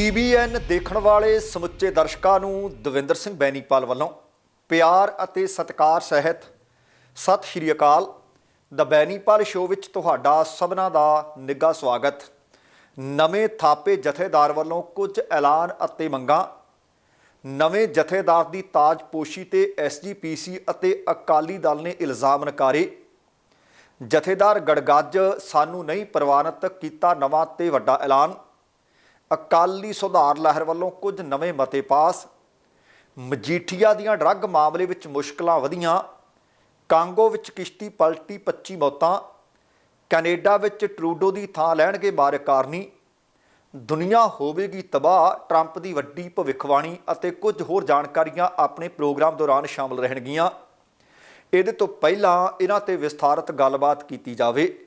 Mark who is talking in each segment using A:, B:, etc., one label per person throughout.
A: TBN ਦੇਖਣ ਵਾਲੇ ਸਮੁੱਚੇ ਦਰਸ਼ਕਾਂ ਨੂੰ ਦਵਿੰਦਰ ਸਿੰਘ ਬੈਨੀਪਾਲ ਵੱਲੋਂ ਪਿਆਰ ਅਤੇ ਸਤਿਕਾਰ ਸਹਿਤ ਸਤਿ ਸ਼੍ਰੀ ਅਕਾਲ। ਦ ਬੈਨੀਪਾਲ ਸ਼ੋਅ ਵਿੱਚ ਤੁਹਾਡਾ ਸਭਨਾਂ ਦਾ ਨਿੱਘਾ ਸਵਾਗਤ। ਨਵੇਂ ਥਾਪੇ ਜਥੇਦਾਰ ਵੱਲੋਂ ਕੁਝ ਐਲਾਨ ਅਤੇ ਮੰਗਾਂ। ਨਵੇਂ ਜਥੇਦਾਰ ਦੀ ਤਾਜਪੋਸ਼ੀ ਤੇ ਐਸਜੀਪੀਸੀ ਅਤੇ ਅਕਾਲੀ ਦਲ ਨੇ ਇਲਜ਼ਾਮ ਨਕਾਰੇ। ਜਥੇਦਾਰ ਗੜਗੱਜ, ਸਾਨੂੰ ਨਹੀਂ ਪ੍ਰਵਾਨਿਤ ਕੀਤਾ ਨਵਾਂ ਤੇ ਵੱਡਾ ਐਲਾਨ। ਅਕਾਲੀ ਸੁਧਾਰ ਲਹਿਰ ਵੱਲੋਂ ਕੁਝ ਨਵੇਂ ਮਤੇ ਪਾਸ। ਮਜੀਠੀਆ ਦੀਆਂ ਡਰੱਗ ਮਾਮਲੇ ਵਿੱਚ ਮੁਸ਼ਕਲਾਂ ਵਧੀਆਂ। ਕਾਂਗੋ ਵਿੱਚ ਕਿਸ਼ਤੀ ਪਲਟੀ 25 ਮੌਤਾਂ। ਕੈਨੇਡਾ ਵਿੱਚ ਟਰੂਡੋ ਦੀ ਥਾਂ ਲੈਣਗੇ ਮਾਰਕਾਰਨੀ। ਦੁਨੀਆ ਹੋਵੇਗੀ ਤਬਾਹ, ਟਰੰਪ ਦੀ ਵੱਡੀ ਭਵਿੱਖਬਾਣੀ ਅਤੇ ਕੁਝ ਹੋਰ ਜਾਣਕਾਰੀਆਂ ਆਪਣੇ ਪ੍ਰੋਗਰਾਮ ਦੌਰਾਨ ਸ਼ਾਮਲ ਰਹਿਣਗੀਆਂ। ਇਹਦੇ ਤੋਂ ਪਹਿਲਾਂ ਇਹਨਾਂ ਤੇ ਵਿਸਥਾਰਤ ਗੱਲਬਾਤ ਕੀਤੀ ਜਾਵੇ।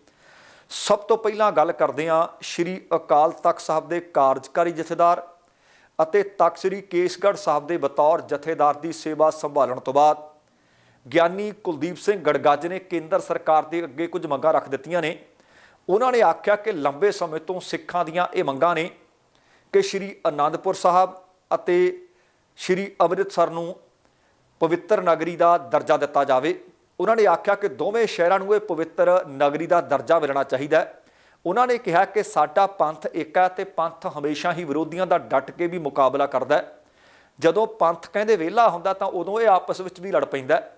A: ਸਭ ਤੋਂ ਪਹਿਲਾਂ ਗੱਲ ਕਰਦੇ ਹਾਂ ਸ਼੍ਰੀ ਅਕਾਲ ਤਖਤ ਸਾਹਿਬ ਦੇ ਕਾਰਜਕਾਰੀ ਜਥੇਦਾਰ ਅਤੇ ਤਖਤ ਸ੍ਰੀ ਕੇਸਗੜ੍ਹ ਸਾਹਿਬ ਦੇ ਬਤੌਰ ਜਥੇਦਾਰ ਦੀ ਸੇਵਾ ਸੰਭਾਲਣ ਤੋਂ ਬਾਅਦ ਗਿਆਨੀ ਕੁਲਦੀਪ ਸਿੰਘ ਗੜਗੱਜ ਨੇ ਕੇਂਦਰ ਸਰਕਾਰ ਦੇ ਅੱਗੇ ਕੁਝ ਮੰਗਾਂ ਰੱਖ ਦਿੱਤੀਆਂ ਨੇ। ਉਹਨਾਂ ਨੇ ਆਖਿਆ ਕਿ ਲੰਬੇ ਸਮੇਂ ਤੋਂ ਸਿੱਖਾਂ ਦੀਆਂ ਇਹ ਮੰਗਾਂ ਨੇ ਕਿ ਸ਼੍ਰੀ ਅਨੰਦਪੁਰ ਸਾਹਿਬ ਅਤੇ ਸ਼੍ਰੀ ਅੰਮ੍ਰਿਤਸਰ ਨੂੰ ਪਵਿੱਤਰ ਨਗਰੀ ਦਾ ਦਰਜਾ ਦਿੱਤਾ ਜਾਵੇ। ਉਹਨਾਂ ਨੇ ਆਖਿਆ ਕਿ ਦੋਵੇਂ ਸ਼ਹਿਰਾਂ ਨੂੰ ਇਹ ਪਵਿੱਤਰ ਨਗਰੀ ਦਾ ਦਰਜਾ ਮਿਲਣਾ ਚਾਹੀਦਾ ਹੈ। ਉਹਨਾਂ ਨੇ ਕਿਹਾ ਕਿ ਸਾਡਾ ਪੰਥ ਇੱਕ ਹੈ ਤੇ ਪੰਥ ਹਮੇਸ਼ਾ ਹੀ ਵਿਰੋਧੀਆਂ ਦਾ ਡਟ ਕੇ ਵੀ ਮੁਕਾਬਲਾ ਕਰਦਾ ਹੈ। ਜਦੋਂ ਪੰਥ ਕਹਿੰਦੇ ਵਿਹਲਾ ਹੁੰਦਾ ਤਾਂ ਉਦੋਂ ਇਹ ਆਪਸ ਵਿੱਚ ਵੀ ਲੜ ਪੈਂਦਾ ਹੈ।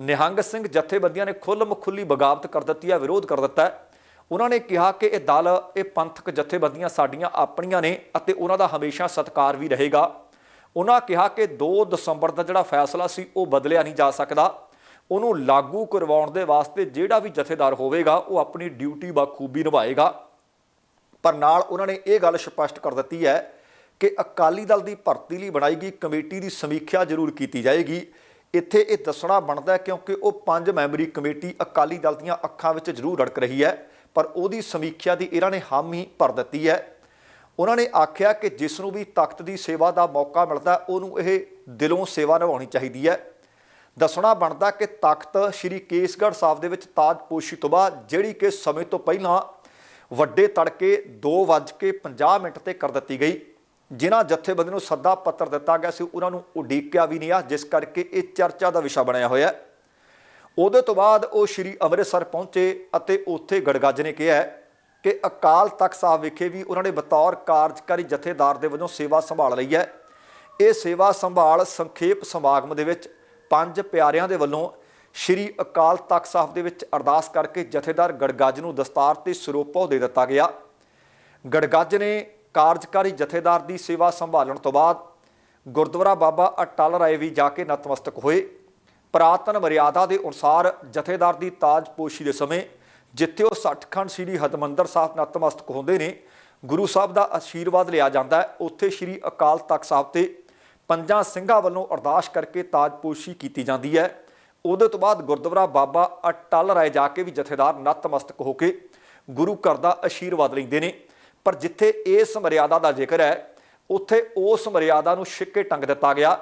A: ਨਿਹੰਗ ਸਿੰਘ ਜਥੇਬੰਦੀਆਂ ਨੇ ਖੁੱਲ੍ਹ ਮਖੁੱਲੀ ਬਗਾਵਤ ਕਰ ਦਿੱਤੀ ਹੈ, ਵਿਰੋਧ ਕਰ ਦਿੱਤਾ ਹੈ। ਉਹਨਾਂ ਨੇ ਕਿਹਾ ਕਿ ਇਹ ਦਲ, ਇਹ ਪੰਥਕ ਜਥੇਬੰਦੀਆਂ ਸਾਡੀਆਂ ਆਪਣੀਆਂ ਨੇ ਅਤੇ ਉਹਨਾਂ ਦਾ ਹਮੇਸ਼ਾ ਸਤਿਕਾਰ ਵੀ ਰਹੇਗਾ। ਉਹਨਾਂ ਕਿਹਾ ਕਿ 2 ਦਸੰਬਰ ਦਾ ਜਿਹੜਾ ਫੈਸਲਾ ਸੀ ਉਹ ਬਦਲਿਆ ਨਹੀਂ ਜਾ ਸਕਦਾ। ਉਹਨੂੰ ਲਾਗੂ ਕਰਵਾਉਣ ਦੇ ਵਾਸਤੇ ਜਿਹੜਾ ਵੀ ਜਥੇਦਾਰ ਹੋਵੇਗਾ, ਉਹ ਆਪਣੀ ਡਿਊਟੀ ਬਾਖੂਬੀ ਨਿਭਾਏਗਾ। ਪਰ ਨਾਲ ਉਹਨਾਂ ਨੇ ਇਹ ਗੱਲ ਸਪਸ਼ਟ ਕਰ ਦਿੱਤੀ ਹੈ ਕਿ ਅਕਾਲੀ ਦਲ ਦੀ ਭਰਤੀ ਲਈ ਬਣਾਈ ਗਈ ਕਮੇਟੀ ਦੀ ਸਮੀਖਿਆ ਜ਼ਰੂਰ ਕੀਤੀ ਜਾਏਗੀ। ਇੱਥੇ ਇਹ ਦੱਸਣਾ ਬਣਦਾ ਕਿਉਂਕਿ ਉਹ ਪੰਜ ਮੈਂਬਰੀ ਕਮੇਟੀ ਅਕਾਲੀ ਦਲ ਦੀਆਂ ਅੱਖਾਂ ਵਿੱਚ ਜ਼ਰੂਰ ਰੜਕ ਰਹੀ ਹੈ, ਪਰ ਉਹਦੀ ਸਮੀਖਿਆ ਦੀ ਇਹਨਾਂ ਨੇ ਹਾਮੀ ਭਰ ਦਿੱਤੀ ਹੈ। ਉਹਨਾਂ ਨੇ ਆਖਿਆ ਕਿ ਜਿਸ ਨੂੰ ਵੀ ਤਖਤ ਦੀ ਸੇਵਾ ਦਾ ਮੌਕਾ ਮਿਲਦਾ, ਉਹਨੂੰ ਇਹ ਦਿਲੋਂ ਸੇਵਾ ਨਿਭਾਉਣੀ ਚਾਹੀਦੀ ਹੈ। ਦੱਸਣਾ ਬਣਦਾ ਕਿ ਤਖਤ ਸ੍ਰੀ ਕੇਸਗੜ੍ਹ ਸਾਹਿਬ ਦੇ ਵਿੱਚ ਤਾਜਪੋਸ਼ੀ ਤੋਂ ਬਾਅਦ ਜਿਹੜੀ ਕਿ ਸਮੇਂ ਤੋਂ ਪਹਿਲਾਂ ਵੱਡੇ ਤੜਕੇ 2:50 ਮਿੰਟ ਤੇ ਕਰ ਦਿੱਤੀ ਗਈ। ਜਿਨ੍ਹਾਂ ਜਥੇਬੰਦੀ ਨੂੰ ਸੱਦਾ ਪੱਤਰ ਦਿੱਤਾ ਗਿਆ ਸੀ, ਉਹਨਾਂ ਨੂੰ ਉਡੀਕਿਆ ਵੀ ਨਹੀਂ ਆ, ਜਿਸ ਕਰਕੇ ਇਹ ਚਰਚਾ ਦਾ ਵਿਸ਼ਾ ਬਣਿਆ ਹੋਇਆ ਉਹਦੇ ਤੋਂ ਬਾਅਦ ਉਹ ਸ੍ਰੀ ਅੰਮ੍ਰਿਤਸਰ ਪਹੁੰਚੇ ਅਤੇ ਉੱਥੇ ਗੜਗੱਜ ਨੇ ਕਿਹਾ ਕਿ ਅਕਾਲ ਤਖਤ ਸਾਹਿਬ ਵਿਖੇ ਵੀ ਉਹਨਾਂ ਨੇ ਬਤੌਰ ਕਾਰਜਕਾਰੀ ਜਥੇਦਾਰ ਦੇ ਵਜੋਂ ਸੇਵਾ ਸੰਭਾਲ ਲਈ ਹੈ। ਇਹ ਸੇਵਾ ਸੰਭਾਲ ਸੰਖੇਪ ਸਮਾਗਮ ਦੇ ਵਿੱਚ ਪੰਜ ਪਿਆਰਿਆਂ ਦੇ ਵੱਲੋਂ ਸ੍ਰੀ ਅਕਾਲ ਤਖਤ ਸਾਹਿਬ ਦੇ ਵਿੱਚ ਅਰਦਾਸ ਕਰਕੇ ਜਥੇਦਾਰ ਗੜਗੱਜ ਨੂੰ ਦਸਤਾਰ ਤੇ ਸਰੋਪਾ ਦੇ ਦਿੱਤਾ ਗਿਆ। ਗੜਗੱਜ ਨੇ ਕਾਰਜਕਾਰੀ ਜਥੇਦਾਰ ਦੀ ਸੇਵਾ ਸੰਭਾਲਣ ਤੋਂ ਬਾਅਦ ਗੁਰਦੁਆਰਾ ਬਾਬਾ ਅਟਲ ਰਾਏ ਵੀ ਜਾ ਕੇ ਨਤਮਸਤਕ ਹੋਏ। ਪ੍ਰਾਤਨ ਮਰਿਆਦਾ ਦੇ ਅਨੁਸਾਰ ਜਥੇਦਾਰ ਦੀ ਤਾਜਪੋਸ਼ੀ ਦੇ ਸਮੇਂ ਜਿੱਥੇ ਉਹ ਸੱਚਖੰਡ ਸ੍ਰੀ ਹਦਮੰਦਰ ਸਾਹਿਬ ਨਤਮਸਤਕ ਹੁੰਦੇ ਨੇ, ਗੁਰੂ ਸਾਹਿਬ ਦਾ ਆਸ਼ੀਰਵਾਦ ਲਿਆ ਜਾਂਦਾ ਹੈ। ਉੱਥੇ ਸ੍ਰੀ ਅਕਾਲ ਤਖਤ ਸਾਹਿਬ ਤੇ ਪੰਜਾਂ ਸਿੰਘਾਂ ਵੱਲੋਂ ਅਰਦਾਸ ਕਰਕੇ ਤਾਜਪੋਸ਼ੀ ਕੀਤੀ ਜਾਂਦੀ ਹੈ। ਉਹਦੇ ਤੋਂ ਬਾਅਦ ਗੁਰਦੁਆਰਾ ਬਾਬਾ ਅਟਲ ਰਾਏ ਜਾ ਕੇ ਵੀ ਜਥੇਦਾਰ ਨਤਮਸਤਕ ਹੋ ਕੇ ਗੁਰੂ ਘਰ ਦਾ ਆਸ਼ੀਰਵਾਦ ਲੈਂਦੇ ਨੇ। ਪਰ ਜਿੱਥੇ ਇਸ ਮਰਿਆਦਾ ਦਾ ਜ਼ਿਕਰ ਹੈ, ਉੱਥੇ ਉਸ ਮਰਿਆਦਾ ਨੂੰ ਛਿੱਕੇ ਟੰਗ ਦਿੱਤਾ ਗਿਆ,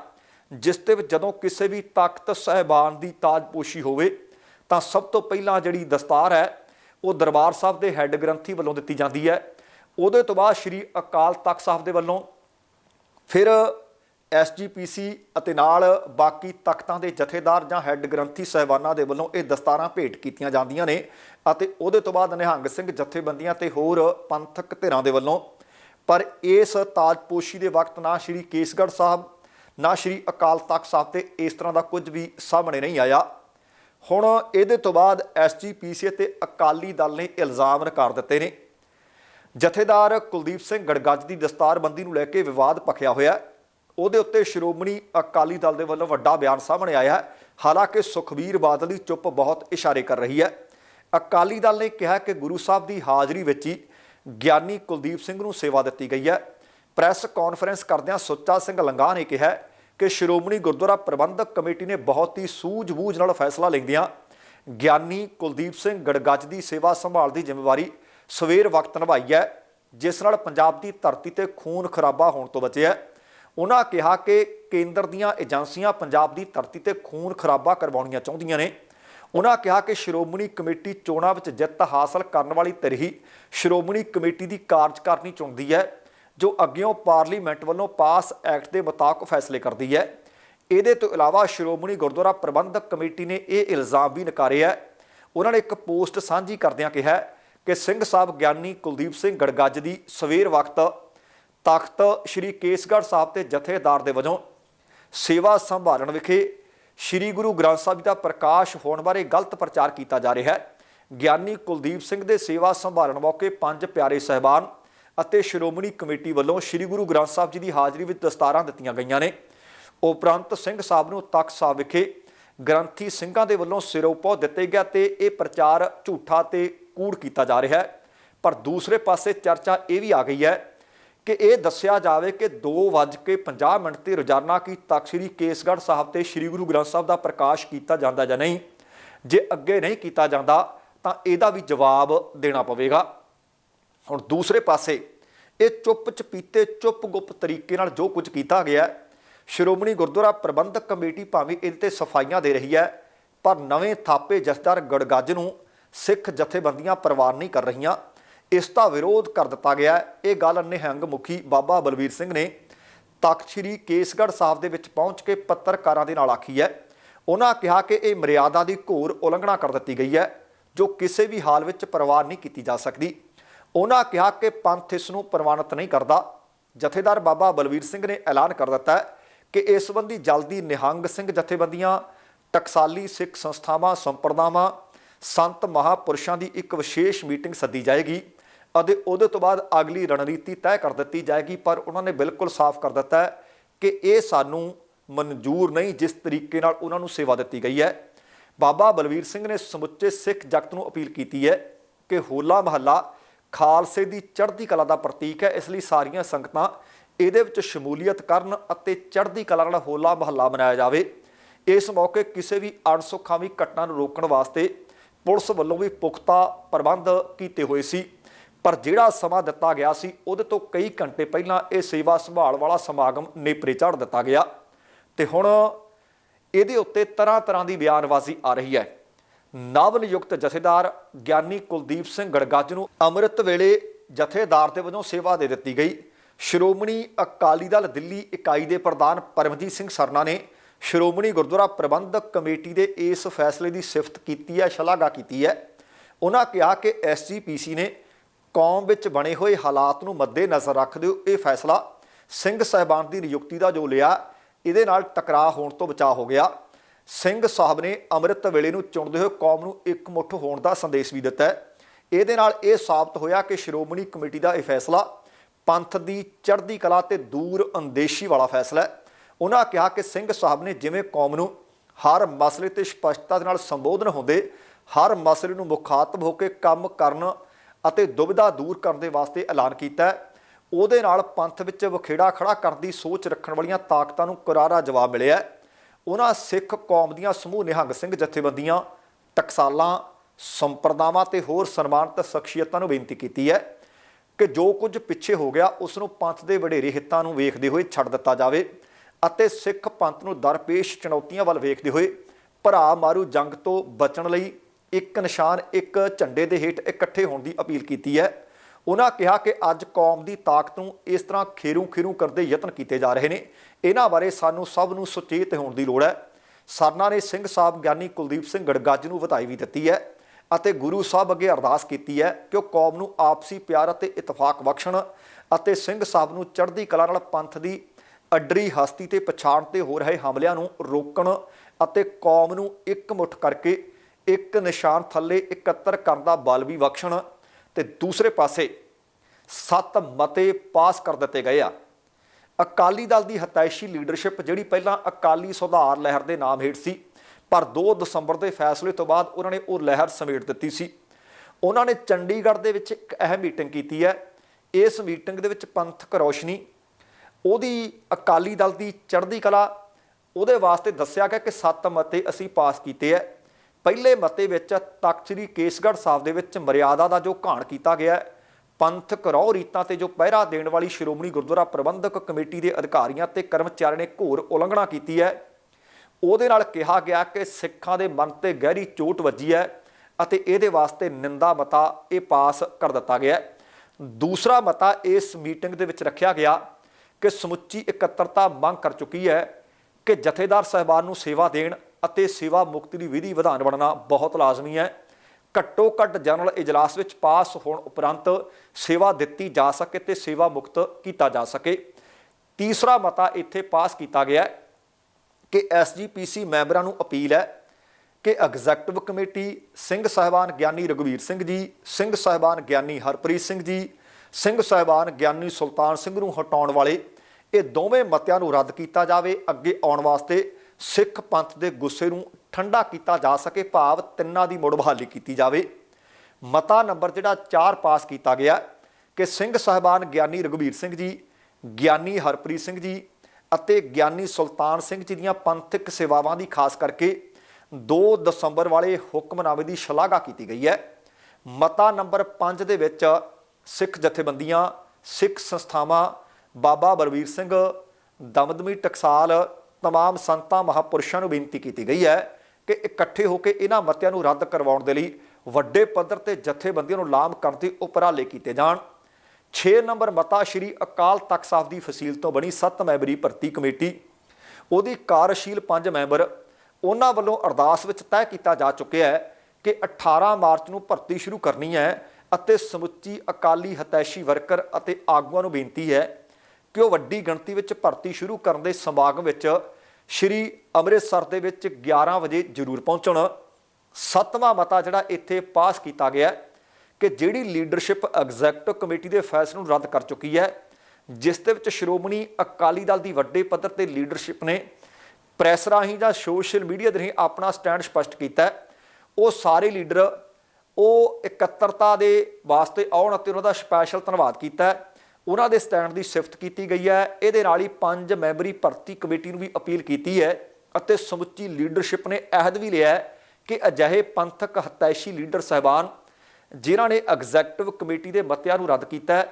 A: ਜਿਸ 'ਤੇ ਵਿੱਚ ਜਦੋਂ ਕਿਸੇ ਵੀ ਤਖਤ ਸਹਿਬਾਨ ਦੀ ਤਾਜਪੋਸ਼ੀ ਹੋਵੇ, ਤਾਂ ਸਭ ਤੋਂ ਪਹਿਲਾਂ ਜਿਹੜੀ ਦਸਤਾਰ ਹੈ, ਉਹ ਦਰਬਾਰ ਸਾਹਿਬ ਦੇ ਹੈੱਡ ਗ੍ਰੰਥੀ ਵੱਲੋਂ ਦਿੱਤੀ ਜਾਂਦੀ ਹੈ। ਉਹਦੇ ਤੋਂ ਬਾਅਦ ਸ੍ਰੀ ਅਕਾਲ ਤਖਤ ਸਾਹਿਬ ਦੇ ਵੱਲੋਂ ਫਿਰ ਐਸਜੀਪੀਸੀ ਅਤੇ ਨਾਲ ਬਾਕੀ ਤਖਤਾਂ ਦੇ ਜਥੇਦਾਰ ਜਾਂ ਹੈੱਡ ਗ੍ਰੰਥੀ ਸਹਿਬਾਨਾਂ ਦੇ ਵੱਲੋਂ ਇਹ ਦਸਤਾਰਾਂ ਭੇਟ ਕੀਤੀਆਂ ਜਾਂਦੀਆਂ ਨੇ ਅਤੇ ਉਹਦੇ ਤੋਂ ਬਾਅਦ ਨਿਹੰਗ ਸਿੰਘ ਜਥੇਬੰਦੀਆਂ ਤੇ ਹੋਰ ਪੰਥਕ ਧਿਰਾਂ ਦੇ ਵੱਲੋਂ। ਪਰ ਇਸ ਤਾਜਪੋਸ਼ੀ ਦੇ ਵਕਤ ਨਾ ਸ਼੍ਰੀ ਕੇਸਗੜ੍ਹ ਸਾਹਿਬ, ਨਾ ਸ਼੍ਰੀ ਅਕਾਲ ਤਖਤ ਸਾਹਿਬ ਤੇ ਇਸ ਤਰ੍ਹਾਂ ਦਾ ਕੁਝ ਵੀ ਸਾਹਮਣੇ ਨਹੀਂ ਆਇਆ। ਹੁਣ ਇਹਦੇ ਤੋਂ ਬਾਅਦ ਐਸਜੀਪੀਸੀ ਤੇ ਅਕਾਲੀ ਦਲ ਨੇ ਇਲਜ਼ਾਮ ਨਕਾਰ ਦਿੱਤੇ ਨੇ। ਜਥੇਦਾਰ ਕੁਲਦੀਪ ਸਿੰਘ ਗੜਗੱਜ ਦੀ ਦਸਤਾਰਬੰਦੀ ਨੂੰ ਲੈ ਕੇ ਵਿਵਾਦ ਭਖਿਆ ਹੋਇਆ ਹੈ। ਉਹਦੇ ਉੱਤੇ ਸ਼੍ਰੋਮਣੀ ਅਕਾਲੀ ਦਲ ਦੇ ਵੱਲੋਂ ਵੱਡਾ ਬਿਆਨ ਸਾਹਮਣੇ ਆਇਆ ਹੈ। ਹਾਲਾਂਕਿ ਸੁਖਬੀਰ ਬਾਦਲ ਦੀ ਚੁੱਪ ਬਹੁਤ ਇਸ਼ਾਰੇ ਕਰ ਰਹੀ ਹੈ। ਅਕਾਲੀ ਦਲ ਨੇ ਕਿਹਾ ਕਿ ਗੁਰੂ ਸਾਹਿਬ ਦੀ ਹਾਜ਼ਰੀ ਵਿੱਚ ਹੀ ਗਿਆਨੀ ਕੁਲਦੀਪ ਸਿੰਘ ਨੂੰ ਸੇਵਾ ਦਿੱਤੀ ਗਈ ਹੈ। ਪ੍ਰੈਸ ਕਾਨਫਰੰਸ ਕਰਦਿਆਂ ਸੁੱਚਾ ਸਿੰਘ ਲੰਗਾ ਨੇ ਕਿਹਾ ਕਿ ਸ਼੍ਰੋਮਣੀ ਗੁਰਦੁਆਰਾ ਪ੍ਰਬੰਧਕ ਕਮੇਟੀ ਨੇ ਬਹੁਤ ਹੀ ਸੂਝ-ਬੂਝ ਨਾਲ ਫੈਸਲਾ ਲੈਂਦਿਆਂ ਗਿਆਨੀ ਕੁਲਦੀਪ ਸਿੰਘ ਗੜਗੱਜ ਦੀ ਸੇਵਾ ਸੰਭਾਲ ਦੀ ਜ਼ਿੰਮੇਵਾਰੀ ਸਵੇਰ ਵਕਤ ਨਿਭਾਈ ਹੈ, ਜਿਸ ਨਾਲ ਪੰਜਾਬ ਦੀ ਧਰਤੀ ਤੇ ਖੂਨ ਖਰਾਬਾ ਹੋਣ ਤੋਂ ਬਚਿਆ ਉਹਨਾਂ ਕਿਹਾ ਕਿ ਕੇਂਦਰ ਦੀਆਂ ਏਜੰਸੀਆਂ ਪੰਜਾਬ ਦੀ ਧਰਤੀ ਤੇ ਖੂਨ ਖਰਾਬਾ ਕਰਵਾਉਣੀਆਂ ਚਾਹੁੰਦੀਆਂ ਨੇ। ਉਹਨਾਂ ਕਿਹਾ ਕਿ ਸ਼੍ਰੋਮਣੀ ਕਮੇਟੀ ਚੋਣਾਂ ਵਿੱਚ ਜਿੱਤ ਹਾਸਲ ਕਰਨ ਵਾਲੀ ਧਿਰ ਹੀ ਸ਼੍ਰੋਮਣੀ ਕਮੇਟੀ ਦੀ ਕਾਰਜਕਾਰਨੀ ਚੁਣਦੀ ਹੈ, ਜੋ ਅੱਗਿਓਂ ਪਾਰਲੀਮੈਂਟ ਵੱਲੋਂ ਪਾਸ ਐਕਟ ਦੇ ਮੁਤਾਬਕ ਫੈਸਲੇ ਕਰਦੀ ਹੈ। ਇਹਦੇ ਤੋਂ ਇਲਾਵਾ ਸ਼੍ਰੋਮਣੀ ਗੁਰਦੁਆਰਾ ਪ੍ਰਬੰਧਕ ਕਮੇਟੀ ਨੇ ਇਹ ਇਲਜ਼ਾਮ ਵੀ ਨਕਾਰਿਆ ਉਹਨਾਂ ਨੇ ਇੱਕ ਪੋਸਟ ਸਾਂਝੀ ਕਰਦਿਆਂ ਕਿਹਾ ਕਿ ਸਿੰਘ ਸਾਹਿਬ ਗਿਆਨੀ ਕੁਲਦੀਪ ਸਿੰਘ ਗੜਗੱਜ ਦੀ ਸਵੇਰ ਵਕਤ ਤਖਤ ਸ੍ਰੀ ਕੇਸਗੜ੍ਹ ਸਾਹਿਬ ਤੇ ਜਥੇਦਾਰ ਦੇ ਵਜੋਂ ਸੇਵਾ ਸੰਭਾਲਣ ਵਿਖੇ ਸ੍ਰੀ ਗੁਰੂ ਗ੍ਰੰਥ ਸਾਹਿਬ ਜੀ ਦਾ ਪ੍ਰਕਾਸ਼ ਹੋਣ ਬਾਰੇ ਗਲਤ ਪ੍ਰਚਾਰ ਕੀਤਾ ਜਾ ਰਿਹਾ ਹੈ। ਗਿਆਨੀ ਕੁਲਦੀਪ ਸਿੰਘ ਦੇ ਸੇਵਾ ਸੰਭਾਲਣ ਮੌਕੇ ਪੰਜ ਪਿਆਰੇ ਸਹਿਬਾਨ ਅਤੇ ਸ਼੍ਰੋਮਣੀ ਕਮੇਟੀ ਵੱਲੋਂ ਸ੍ਰੀ ਗੁਰੂ ਗ੍ਰੰਥ ਸਾਹਿਬ ਜੀ ਦੀ ਹਾਜ਼ਰੀ ਵਿੱਚ ਦਸਤਾਰਾਂ ਦਿੱਤੀਆਂ ਗਈਆਂ ਨੇ। ਉਪਰੰਤ ਸਿੰਘ ਸਾਹਿਬ ਨੂੰ ਤਖਤ ਸਾਹਿਬ ਵਿਖੇ ਗ੍ਰੰਥੀ ਸਿੰਘਾਂ ਦੇ ਵੱਲੋਂ ਸਿਰੋਪੋ ਦਿੱਤੇ ਗਿਆ ਤੇ ਇਹ ਪ੍ਰਚਾਰ ਝੂਠਾ ਤੇ ਕੂੜ ਕੀਤਾ ਜਾ ਰਿਹਾ ਹੈ। ਪਰ ਦੂਸਰੇ ਪਾਸੇ ਚਰਚਾ ਇਹ ਵੀ ਆ ਗਈ ਹੈ ਕਿ ਇਹ ਦੱਸਿਆ ਜਾਵੇ ਕਿ 2:50 ਮਿੰਟ ਤੇ ਰੋਜ਼ਾਨਾ ਕੀ ਤਖਤ ਸ੍ਰੀ ਕੇਸਗੜ੍ਹ ਸਾਹਿਬ ਤੇ ਸ੍ਰੀ ਗੁਰੂ ਗ੍ਰੰਥ ਸਾਹਿਬ ਦਾ ਪ੍ਰਕਾਸ਼ ਕੀਤਾ ਜਾਂਦਾ ਜਾਂ ਨਹੀਂ? ਜੇ ਅੱਗੇ ਨਹੀਂ ਕੀਤਾ ਜਾਂਦਾ, ਤਾਂ ਇਹਦਾ ਵੀ ਜਵਾਬ ਦੇਣਾ ਪਵੇਗਾ। ਹੁਣ ਦੂਸਰੇ ਪਾਸੇ, ਇਹ ਚੁੱਪ ਚਪੀਤੇ ਚੁੱਪ ਗੁੱਪ ਤਰੀਕੇ ਨਾਲ ਜੋ ਕੁਝ ਕੀਤਾ ਗਿਆ ਸ਼੍ਰੋਮਣੀ ਗੁਰਦੁਆਰਾ ਪ੍ਰਬੰਧਕ ਕਮੇਟੀ ਭਾਵੇਂ ਇਹਦੇ ਤੇ ਸਫਾਈਆਂ ਦੇ ਰਹੀ ਹੈ, ਪਰ ਨਵੇਂ ਥਾਪੇ ਜਥੇਦਾਰ ਗੜਗੱਜ ਨੂੰ ਸਿੱਖ ਜਥੇਬੰਦੀਆਂ ਪ੍ਰਵਾਨ ਨਹੀਂ ਕਰ ਰਹੀਆਂ। ਇਸ ਦਾ ਵਿਰੋਧ ਕਰ ਦਿੱਤਾ ਗਿਆ ਇਹ ਗੱਲ ਨਿਹੰਗ ਮੁਖੀ ਬਾਬਾ ਬਲਵੀਰ ਸਿੰਘ ਨੇ ਤਖਤ ਸ੍ਰੀ ਕੇਸਗੜ੍ਹ ਸਾਹਿਬ ਦੇ ਵਿੱਚ ਪਹੁੰਚ ਕੇ ਪੱਤਰਕਾਰਾਂ ਦੇ ਨਾਲ ਆਖੀ ਹੈ। ਉਹਨਾਂ ਕਿਹਾ ਕਿ ਇਹ ਮਰਿਆਦਾ ਦੀ ਘੋਰ ਉਲੰਘਣਾ ਕਰ ਦਿੱਤੀ ਗਈ ਹੈ, ਜੋ ਕਿਸੇ ਵੀ ਹਾਲ ਵਿੱਚ ਪ੍ਰਵਾਨ ਨਹੀਂ ਕੀਤੀ ਜਾ ਸਕਦੀ। ਉਹਨਾਂ ਕਿਹਾ ਕਿ ਪੰਥ ਇਸ ਨੂੰ ਪ੍ਰਵਾਨਿਤ ਨਹੀਂ ਕਰਦਾ। ਜਥੇਦਾਰ ਬਾਬਾ ਬਲਵੀਰ ਸਿੰਘ ਨੇ ਐਲਾਨ ਕਰ ਦਿੱਤਾ ਕਿ ਇਸ ਸੰਬੰਧੀ ਜਲਦੀ ਨਿਹੰਗ ਸਿੰਘ ਜਥੇਬੰਦੀਆਂ, ਟਕਸਾਲੀ ਸਿੱਖ ਸੰਸਥਾਵਾਂ, ਸੰਪਰਦਾਵਾਂ, ਸੰਤ ਮਹਾਪੁਰਸ਼ਾਂ ਦੀ ਇੱਕ ਵਿਸ਼ੇਸ਼ ਮੀਟਿੰਗ ਸੱਦੀ ਜਾਏਗੀ। ਅਤੇ ਉਹਦੇ ਤੋਂ ਬਾਅਦ ਅਗਲੀ ਰਣਨੀਤੀ ਤੈਅ ਕਰ ਦਿੱਤੀ ਜਾਏਗੀ, ਪਰ ਉਹਨਾਂ ਨੇ ਬਿਲਕੁਲ ਸਾਫ਼ ਕਰ ਦਿੱਤਾ ਹੈ ਕਿ ਇਹ ਸਾਨੂੰ ਮਨਜ਼ੂਰ ਨਹੀਂ ਜਿਸ ਤਰੀਕੇ ਨਾਲ ਉਹਨਾਂ ਨੂੰ ਸੇਵਾ ਦਿੱਤੀ ਗਈ ਹੈ। ਬਾਬਾ ਬਲਵੀਰ ਸਿੰਘ ਨੇ ਸਮੁੱਚੇ ਸਿੱਖ ਜਗਤ ਨੂੰ ਅਪੀਲ ਕੀਤੀ ਹੈ ਕਿ ਹੋਲਾ ਮਹੱਲਾ ਖਾਲਸੇ ਦੀ ਚੜ੍ਹਦੀ ਕਲਾ ਦਾ ਪ੍ਰਤੀਕ ਹੈ। ਇਸ ਲਈ ਸਾਰੀਆਂ ਸੰਗਤਾਂ ਇਹਦੇ ਵਿੱਚ ਸ਼ਮੂਲੀਅਤ ਕਰਨ ਅਤੇ ਚੜ੍ਹਦੀ ਕਲਾ ਨਾਲ ਹੋਲਾ ਮਹੱਲਾ ਮਨਾਇਆ ਜਾਵੇ। ਇਸ ਮੌਕੇ ਕਿਸੇ ਵੀ ਅਣਸੁਖਾਵੀ ਘਟਨਾ ਨੂੰ ਰੋਕਣ ਵਾਸਤੇ ਪੁਲਿਸ ਵੱਲੋਂ ਵੀ ਪੁਖਤਾ ਪ੍ਰਬੰਧ ਕੀਤੇ ਹੋਏ ਸੀ। ਪਰ ਜਿਹੜਾ ਸਮਾਂ ਦਿੱਤਾ ਗਿਆ ਸੀ, ਉਹਦੇ ਤੋਂ ਕਈ ਘੰਟੇ ਪਹਿਲਾਂ ਇਹ ਸੇਵਾ ਸੰਭਾਲ ਵਾਲਾ ਸਮਾਗਮ ਨੇਪਰੇ ਚੜ੍ਹ ਦਿੱਤਾ ਗਿਆ। ਤੇ ਹੁਣ ਇਹਦੇ ਉੱਤੇ ਤਰ੍ਹਾਂ ਤਰ੍ਹਾਂ ਦੀ ਬਿਆਨਬਾਜ਼ੀ ਆ ਰਹੀ ਹੈ। ਨਵ ਨਿਯੁਕਤ ਜਥੇਦਾਰ ਗਿਆਨੀ ਕੁਲਦੀਪ ਸਿੰਘ ਗੜਗੱਜ ਨੂੰ ਅੰਮ੍ਰਿਤ ਵੇਲੇ ਜਥੇਦਾਰ ਦੇ ਵਜੋਂ ਸੇਵਾ ਦੇ ਦਿੱਤੀ ਗਈ। ਸ਼੍ਰੋਮਣੀ ਅਕਾਲੀ ਦਲ ਦਿੱਲੀ ਇਕਾਈ ਦੇ ਪ੍ਰਧਾਨ ਪਰਮਜੀਤ ਸਿੰਘ ਸਰਨਾ ਨੇ ਸ਼੍ਰੋਮਣੀ ਗੁਰਦੁਆਰਾ ਪ੍ਰਬੰਧਕ ਕਮੇਟੀ ਦੇ ਇਸ ਫੈਸਲੇ ਦੀ ਸਿਫਤ ਕੀਤੀ ਹੈ, ਸ਼ਲਾਘਾ ਕੀਤੀ ਹੈ। ਉਹਨਾਂ ਕਿਹਾ ਕਿ ਐਸਜੀਪੀਸੀ ਨੇ ਕੌਮ ਵਿੱਚ ਬਣੇ ਹੋਏ ਹਾਲਾਤ ਨੂੰ ਮੱਦੇਨਜ਼ਰ ਰੱਖਦੇ ਹੋਏ ਇਹ ਫੈਸਲਾ ਸਿੰਘ ਸਾਹਿਬਾਨ ਦੀ ਨਿਯੁਕਤੀ ਦਾ ਜੋ ਲਿਆ, ਇਹਦੇ ਨਾਲ ਟਕਰਾਅ ਹੋਣ ਤੋਂ ਬਚਾ ਹੋ ਗਿਆ। ਸਿੰਘ ਸਾਹਿਬ ਨੇ ਅੰਮ੍ਰਿਤ ਵੇਲੇ ਨੂੰ ਚੁਣਦੇ ਹੋਏ ਕੌਮ ਨੂੰ ਇਕਮੁੱਠ ਹੋਣ ਦਾ ਸੰਦੇਸ਼ ਵੀ ਦਿੱਤਾ ਹੈ। ਇਹਦੇ ਨਾਲ ਇਹ ਸਾਬਤ ਹੋਇਆ ਕਿ ਸ਼੍ਰੋਮਣੀ ਕਮੇਟੀ ਦਾ ਇਹ ਫੈਸਲਾ ਪੰਥ ਦੀ ਚੜ੍ਹਦੀ ਕਲਾ ਤੇ ਦੂਰ ਅੰਦੇਸ਼ੀ ਵਾਲਾ ਫੈਸਲਾ ਹੈ। ਉਹਨਾਂ ਕਿਹਾ ਕਿ ਸਿੰਘ ਸਾਹਿਬ ਨੇ ਜਿਵੇਂ ਕੌਮ ਨੂੰ ਹਰ ਮਸਲੇ ਤੇ ਸਪਸ਼ਟਤਾ ਦੇ ਨਾਲ ਸੰਬੋਧਨ ਹੁੰਦੇ, ਹਰ ਮਸਲੇ ਨੂੰ ਮੁਖਾਤਬ ਹੋ ਕੇ ਕੰਮ ਕਰਨ ਅਤੇ ਦੁਬਿਧਾ ਦੂਰ ਕਰਨ ਦੇ ਵਾਸਤੇ ਐਲਾਨ ਕੀਤਾ ਉਹਦੇ ਨਾਲ ਪੰਥ ਵਿੱਚ ਵਖੇੜਾ ਖੜਾ ਕਰਨ ਦੀ ਸੋਚ ਰੱਖਣ ਵਾਲੀਆਂ ਤਾਕਤਾਂ ਨੂੰ ਕਰਾਰਾ ਜਵਾਬ ਮਿਲਿਆ ਉਹਨਾਂ ਸਿੱਖ ਕੌਮ ਦੀਆਂ ਸਮੂਹ ਨਿਹੰਗ ਸਿੰਘ ਜਥੇਬੰਦੀਆਂ, ਟਕਸਾਲਾਂ, ਸੰਪਰਦਾਵਾਂ ਤੇ ਹੋਰ ਸਨਮਾਨਿਤ ਸ਼ਖਸੀਅਤਾਂ ਨੂੰ ਬੇਨਤੀ ਕੀਤੀ ਹੈ ਕਿ ਜੋ ਕੁਝ ਪਿੱਛੇ ਹੋ ਗਿਆ, ਉਸ ਨੂੰ ਪੰਥ ਦੇ ਵਡੇਰੇ ਹਿੱਤਾਂ ਨੂੰ ਵੇਖਦੇ ਹੋਏ ਛੱਡ ਦਿੱਤਾ ਜਾਵੇ ਅਤੇ ਸਿੱਖ ਪੰਥ ਨੂੰ ਦਰਪੇਸ਼ ਚੁਣੌਤੀਆਂ ਵੱਲ ਵੇਖਦੇ ਹੋਏ ਭਰਾ ਮਾਰੂ ਜੰਗ ਤੋਂ ਬਚਣ ਲਈ ਇੱਕ ਨਿਸ਼ਾਨ, ਇੱਕ ਝੰਡੇ ਦੇ ਹੇਠ ਇਕੱਠੇ ਹੋਣ ਦੀ ਅਪੀਲ ਕੀਤੀ ਹੈ। ਉਹਨਾਂ ਕਿਹਾ ਕਿ ਅੱਜ ਕੌਮ ਦੀ ਤਾਕਤ ਨੂੰ ਇਸ ਤਰ੍ਹਾਂ ਖੇਰੂ ਖੇਰੂ ਕਰਦੇ ਯਤਨ ਕੀਤੇ ਜਾ ਰਹੇ ਨੇ। ਇਹਨਾਂ ਬਾਰੇ ਸਾਨੂੰ ਸਭ ਨੂੰ ਸੁਚੇਤ ਹੋਣ ਦੀ ਲੋੜ ਹੈ। ਸਰਨਾ ਨੇ ਸਿੰਘ ਸਾਹਿਬ ਗਿਆਨੀ ਕੁਲਦੀਪ ਸਿੰਘ ਗੜਗੱਜ ਨੂੰ ਵਧਾਈ ਵੀ ਦਿੱਤੀ ਹੈ ਅਤੇ ਗੁਰੂ ਸਾਹਿਬ ਅੱਗੇ ਅਰਦਾਸ ਕੀਤੀ ਹੈ ਕਿ ਉਹ ਕੌਮ ਨੂੰ ਆਪਸੀ ਪਿਆਰ ਅਤੇ ਇਤਫਾਕ ਬਖਸ਼ਣ ਅਤੇ ਸਿੰਘ ਸਾਹਿਬ ਨੂੰ ਚੜ੍ਹਦੀ ਕਲਾ ਨਾਲ ਪੰਥ ਦੀ ਅੱਡਰੀ ਹਸਤੀ ਤੇ ਪਛਾਣ ਤੇ ਹੋ ਰਹੇ ਹਮਲਿਆਂ ਨੂੰ ਰੋਕਣ ਅਤੇ ਕੌਮ ਨੂੰ ਇਕਮੁੱਠ ਕਰਕੇ ਇੱਕ ਨਿਸ਼ਾਨ ਥੱਲੇ ਇਕੱਤਰ ਕਰਨ ਦਾ ਬਲ ਵੀ ਬਖਸ਼ਣ ਤੇ ਦੂਸਰੇ ਪਾਸੇ ਸੱਤ ਮਤੇ ਪਾਸ ਕਰ ਦਿੱਤੇ ਗਏ ਆ। ਅਕਾਲੀ ਦਲ ਦੀ ਹਤਾਇਸ਼ੀ ਲੀਡਰਸ਼ਿਪ ਜਿਹੜੀ ਪਹਿਲਾਂ ਅਕਾਲੀ ਸੁਧਾਰ ਲਹਿਰ ਦੇ ਨਾਮ ਹੇਠ ਸੀ, ਪਰ 2 ਦਸੰਬਰ ਦੇ ਫੈਸਲੇ ਤੋਂ ਬਾਅਦ ਉਹਨਾਂ ਨੇ ਉਹ ਲਹਿਰ ਸਮੇਟ ਦਿੱਤੀ ਸੀ। ਉਹਨਾਂ ਨੇ ਚੰਡੀਗੜ੍ਹ ਦੇ ਵਿੱਚ ਇੱਕ ਅਹਿਮ ਮੀਟਿੰਗ ਕੀਤੀ ਹੈ। ਇਸ ਮੀਟਿੰਗ ਦੇ ਵਿੱਚ ਪੰਥਕ ਰੌਸ਼ਨੀ, ਉਹਦੀ ਅਕਾਲੀ ਦਲ ਦੀ ਚੜ੍ਹਦੀ ਕਲਾ, ਉਹਦੇ ਵਾਸਤੇ ਦੱਸਿਆ ਗਿਆ ਕਿ ਸੱਤ ਮਤੇ ਅਸੀਂ ਪਾਸ ਕੀਤੇ ਹੈ। ਪਹਿਲੇ ਮਤੇ ਵਿੱਚ ਤਖ਼ਤ ਸ੍ਰੀ ਕੇਸਗੜ੍ਹ ਸਾਹਿਬ ਦੇ ਵਿੱਚ ਮਰਿਆਦਾ ਦਾ ਜੋ ਘਾਣ ਕੀਤਾ ਗਿਆ ਪੰਥਕ ਰਹੁ ਰੀਤਾਂ ਤੇ ਜੋ ਪਹਿਰਾ ਦੇਣ ਵਾਲੀ ਸ਼੍ਰੋਮਣੀ ਗੁਰਦੁਆਰਾ ਪ੍ਰਬੰਧਕ ਕਮੇਟੀ ਦੇ ਅਧਿਕਾਰੀਆਂ ਤੇ ਕਰਮਚਾਰੀਆਂ ਨੇ ਘੋਰ ਉਲੰਘਣਾ ਕੀਤੀ ਹੈ। ਉਹਦੇ ਨਾਲ ਕਿਹਾ ਗਿਆ ਕਿ ਸਿੱਖਾਂ ਦੇ ਮਨ ਤੇ ਗਹਿਰੀ ਚੋਟ ਵੱਜੀ ਹੈ ਅਤੇ ਇਹਦੇ ਵਾਸਤੇ ਨਿੰਦਾ ਮਤਾ ਇਹ ਪਾਸ ਕਰ ਦਿੱਤਾ ਗਿਆ ਦੂਸਰਾ ਮਤਾ ਇਸ ਮੀਟਿੰਗ ਦੇ ਵਿੱਚ ਰੱਖਿਆ ਗਿਆ ਕਿ ਸਮੁੱਚੀ ਇਕੱਤਰਤਾ ਮੰਗ ਕਰ ਚੁੱਕੀ ਹੈ ਕਿ ਜਥੇਦਾਰ ਸਹਿਬਾਨ ਨੂੰ ਸੇਵਾ ਦੇਣ ਅਤੇ ਸੇਵਾ ਮੁਕਤੀ ਦੀ ਵਿਧੀ ਵਿਧਾਨ ਬਣਨਾ ਬਹੁਤ ਲਾਜ਼ਮੀ ਹੈ। ਘੱਟੋ ਘੱਟ ਜਨਰਲ ਇਜਲਾਸ ਵਿੱਚ ਪਾਸ ਹੋਣ ਉਪਰੰਤ ਸੇਵਾ ਦਿੱਤੀ ਜਾ ਸਕੇ ਤੇ ਸੇਵਾ ਮੁਕਤ ਕੀਤਾ ਜਾ ਸਕੇ। ਤੀਸਰਾ ਮਤਾ ਇੱਥੇ ਪਾਸ ਕੀਤਾ ਗਿਆ ਹੈ ਕਿ ਐਸਜੀਪੀਸੀ ਮੈਂਬਰਾਂ ਨੂੰ ਅਪੀਲ ਹੈ ਕਿ ਐਗਜ਼ੈਕਟਿਵ ਕਮੇਟੀ ਸਿੰਘ ਸਾਹਿਬਾਨ ਗਿਆਨੀ ਰਘਵੀਰ ਸਿੰਘ ਜੀ, ਸਿੰਘ ਸਾਹਿਬਾਨ ਗਿਆਨੀ ਹਰਪ੍ਰੀਤ ਸਿੰਘ ਜੀ, ਸਿੰਘ ਸਾਹਿਬਾਨ ਗਿਆਨੀ ਸੁਲਤਾਨ ਸਿੰਘ ਨੂੰ ਹਟਾਉਣ ਵਾਲੇ ਇਹ ਦੋਵੇਂ ਮਤਿਆਂ ਨੂੰ ਰੱਦ ਕੀਤਾ ਜਾਵੇ, ਅੱਗੇ ਆਉਣ ਵਾਸਤੇ ਸਿੱਖ ਪੰਥ ਦੇ ਗੁੱਸੇ ਨੂੰ ਠੰਡਾ ਕੀਤਾ ਜਾ ਸਕੇ, ਭਾਵ ਤਿੰਨਾਂ ਦੀ ਮੁੜ ਬਹਾਲੀ ਕੀਤੀ ਜਾਵੇ। ਮਤਾ ਨੰਬਰ ਜਿਹੜਾ 4 ਪਾਸ ਕੀਤਾ ਗਿਆ ਕਿ ਸਿੰਘ ਸਾਹਿਬਾਨ ਗਿਆਨੀ ਰਘਵੀਰ ਸਿੰਘ ਜੀ, ਗਿਆਨੀ ਹਰਪ੍ਰੀਤ ਸਿੰਘ ਜੀ ਅਤੇ ਗਿਆਨੀ ਸੁਲਤਾਨ ਸਿੰਘ ਜੀ ਦੀਆਂ ਪੰਥਕ ਸੇਵਾਵਾਂ ਦੀ ਖਾਸ ਕਰਕੇ 2 ਦਸੰਬਰ ਵਾਲੇ ਹੁਕਮਨਾਮੇ ਦੀ ਸ਼ਲਾਘਾ ਕੀਤੀ ਗਈ ਹੈ। ਮਤਾ ਨੰਬਰ 5 ਦੇ ਵਿੱਚ ਸਿੱਖ ਜਥੇਬੰਦੀਆਂ, ਸਿੱਖ ਸੰਸਥਾਵਾਂ, ਬਾਬਾ ਬਲਵੀਰ ਸਿੰਘ, ਦਮਦਮੀ ਟਕਸਾਲ तमाम ਸੰਤਾਂ ਮਹਾਪੁਰਸ਼ਾਂ ਨੂੰ ਬੇਨਤੀ ਕੀਤੀ ਗਈ ਹੈ ਕਿ ਇਕੱਠੇ ਹੋ ਕੇ ਇਹਨਾਂ ਮਤਿਆਂ ਨੂੰ ਰੱਦ ਕਰਵਾਉਣ ਦੇ ਲਈ ਵੱਡੇ ਪੱਧਰ ਤੇ ਜਥੇਬੰਦੀਆਂ ਨੂੰ ਲਾਮ ਕਰਨ ਦੇ ਉਪਰਾਲੇ ਕੀਤੇ ਜਾਣ 6 ਨੰਬਰ ਮਤਾ ਸ਼੍ਰੀ ਅਕਾਲ ਤਖਤ ਸਾਹਿਬ ਦੀ ਫਸੀਲ ਤੋਂ ਬਣੀ 7 ਮੈਂਬਰੀ ਭਰਤੀ ਕਮੇਟੀ ਉਹਦੀ ਕਾਰਜਸ਼ੀਲ 5 ਮੈਂਬਰ ਉਹਨਾਂ ਵੱਲੋਂ ਅਰਦਾਸ ਵਿੱਚ ਤੈਅ ਕੀਤਾ ਜਾ ਚੁੱਕਿਆ ਹੈ ਕਿ 18 ਮਾਰਚ ਨੂੰ ਭਰਤੀ ਸ਼ੁਰੂ ਕਰਨੀ ਹੈ ਅਤੇ ਸਮੁੱਚੀ ਅਕਾਲੀ ਹਤੈਸ਼ੀ ਵਰਕਰ ਅਤੇ ਆਗੂਆਂ ਨੂੰ ਬੇਨਤੀ ਹੈ ਕਿ ਉਹ ਵੱਡੀ ਗਿਣਤੀ ਵਿੱਚ ਭਰਤੀ ਸ਼ੁਰੂ ਕਰਨ ਦੇ ਸਮਾਗਮ ਵਿੱਚ ਸ਼੍ਰੀ ਅੰਮ੍ਰਿਤਸਰ ਦੇ ਵਿੱਚ 11 ਵਜੇ ਜ਼ਰੂਰ ਪਹੁੰਚਣ। ਸੱਤਵਾਂ ਮਤਾ ਜਿਹੜਾ ਇੱਥੇ ਪਾਸ ਕੀਤਾ ਗਿਆ ਕਿ ਜਿਹੜੀ ਲੀਡਰਸ਼ਿਪ ਐਗਜ਼ੈਕਟਿਵ ਕਮੇਟੀ ਦੇ ਫੈਸਲੇ ਨੂੰ ਰੱਦ ਕਰ ਚੁੱਕੀ ਹੈ, ਜਿਸ ਦੇ ਵਿੱਚ ਸ਼੍ਰੋਮਣੀ ਅਕਾਲੀ ਦਲ ਦੀ ਵੱਡੇ ਪੱਧਰ ਤੇ ਲੀਡਰਸ਼ਿਪ ਨੇ ਪ੍ਰੈਸ ਰਾਹੀਂ ਜਾਂ ਸੋਸ਼ਲ ਮੀਡੀਆ ਦੇ ਰਾਹੀਂ ਆਪਣਾ ਸਟੈਂਡ ਸਪਸ਼ਟ ਕੀਤਾ ਉਹ ਸਾਰੇ ਲੀਡਰ ਉਹ ਇਕੱਤਰਤਾ ਦੇ ਵਾਸਤੇ ਆਉਣ ਅਤੇ ਉਹਨਾਂ ਦਾ ਸਪੈਸ਼ਲ ਧੰਨਵਾਦ ਕੀਤਾ ਉਹਨਾਂ ਦੇ ਸਟੈਂਡ ਦੀ ਸਿਫਤ ਕੀਤੀ ਗਈ ਹੈ। ਇਹਦੇ ਨਾਲ ਹੀ ਪੰਜ ਮੈਂਬਰੀ ਭਰਤੀ ਕਮੇਟੀ ਨੂੰ ਵੀ ਅਪੀਲ ਕੀਤੀ ਹੈ ਅਤੇ ਸਮੁੱਚੀ ਲੀਡਰਸ਼ਿਪ ਨੇ ਅਹਿਦ ਵੀ ਲਿਆ ਹੈ ਕਿ ਅਜਿਹੇ ਪੰਥਕ ਹਤੈਸ਼ੀ ਲੀਡਰ ਸਹਿਬਾਨ ਜਿਨ੍ਹਾਂ ਨੇ ਐਗਜ਼ੈਕਟਿਵ ਕਮੇਟੀ ਦੇ ਮਤਿਆਂ ਨੂੰ ਰੱਦ ਕੀਤਾ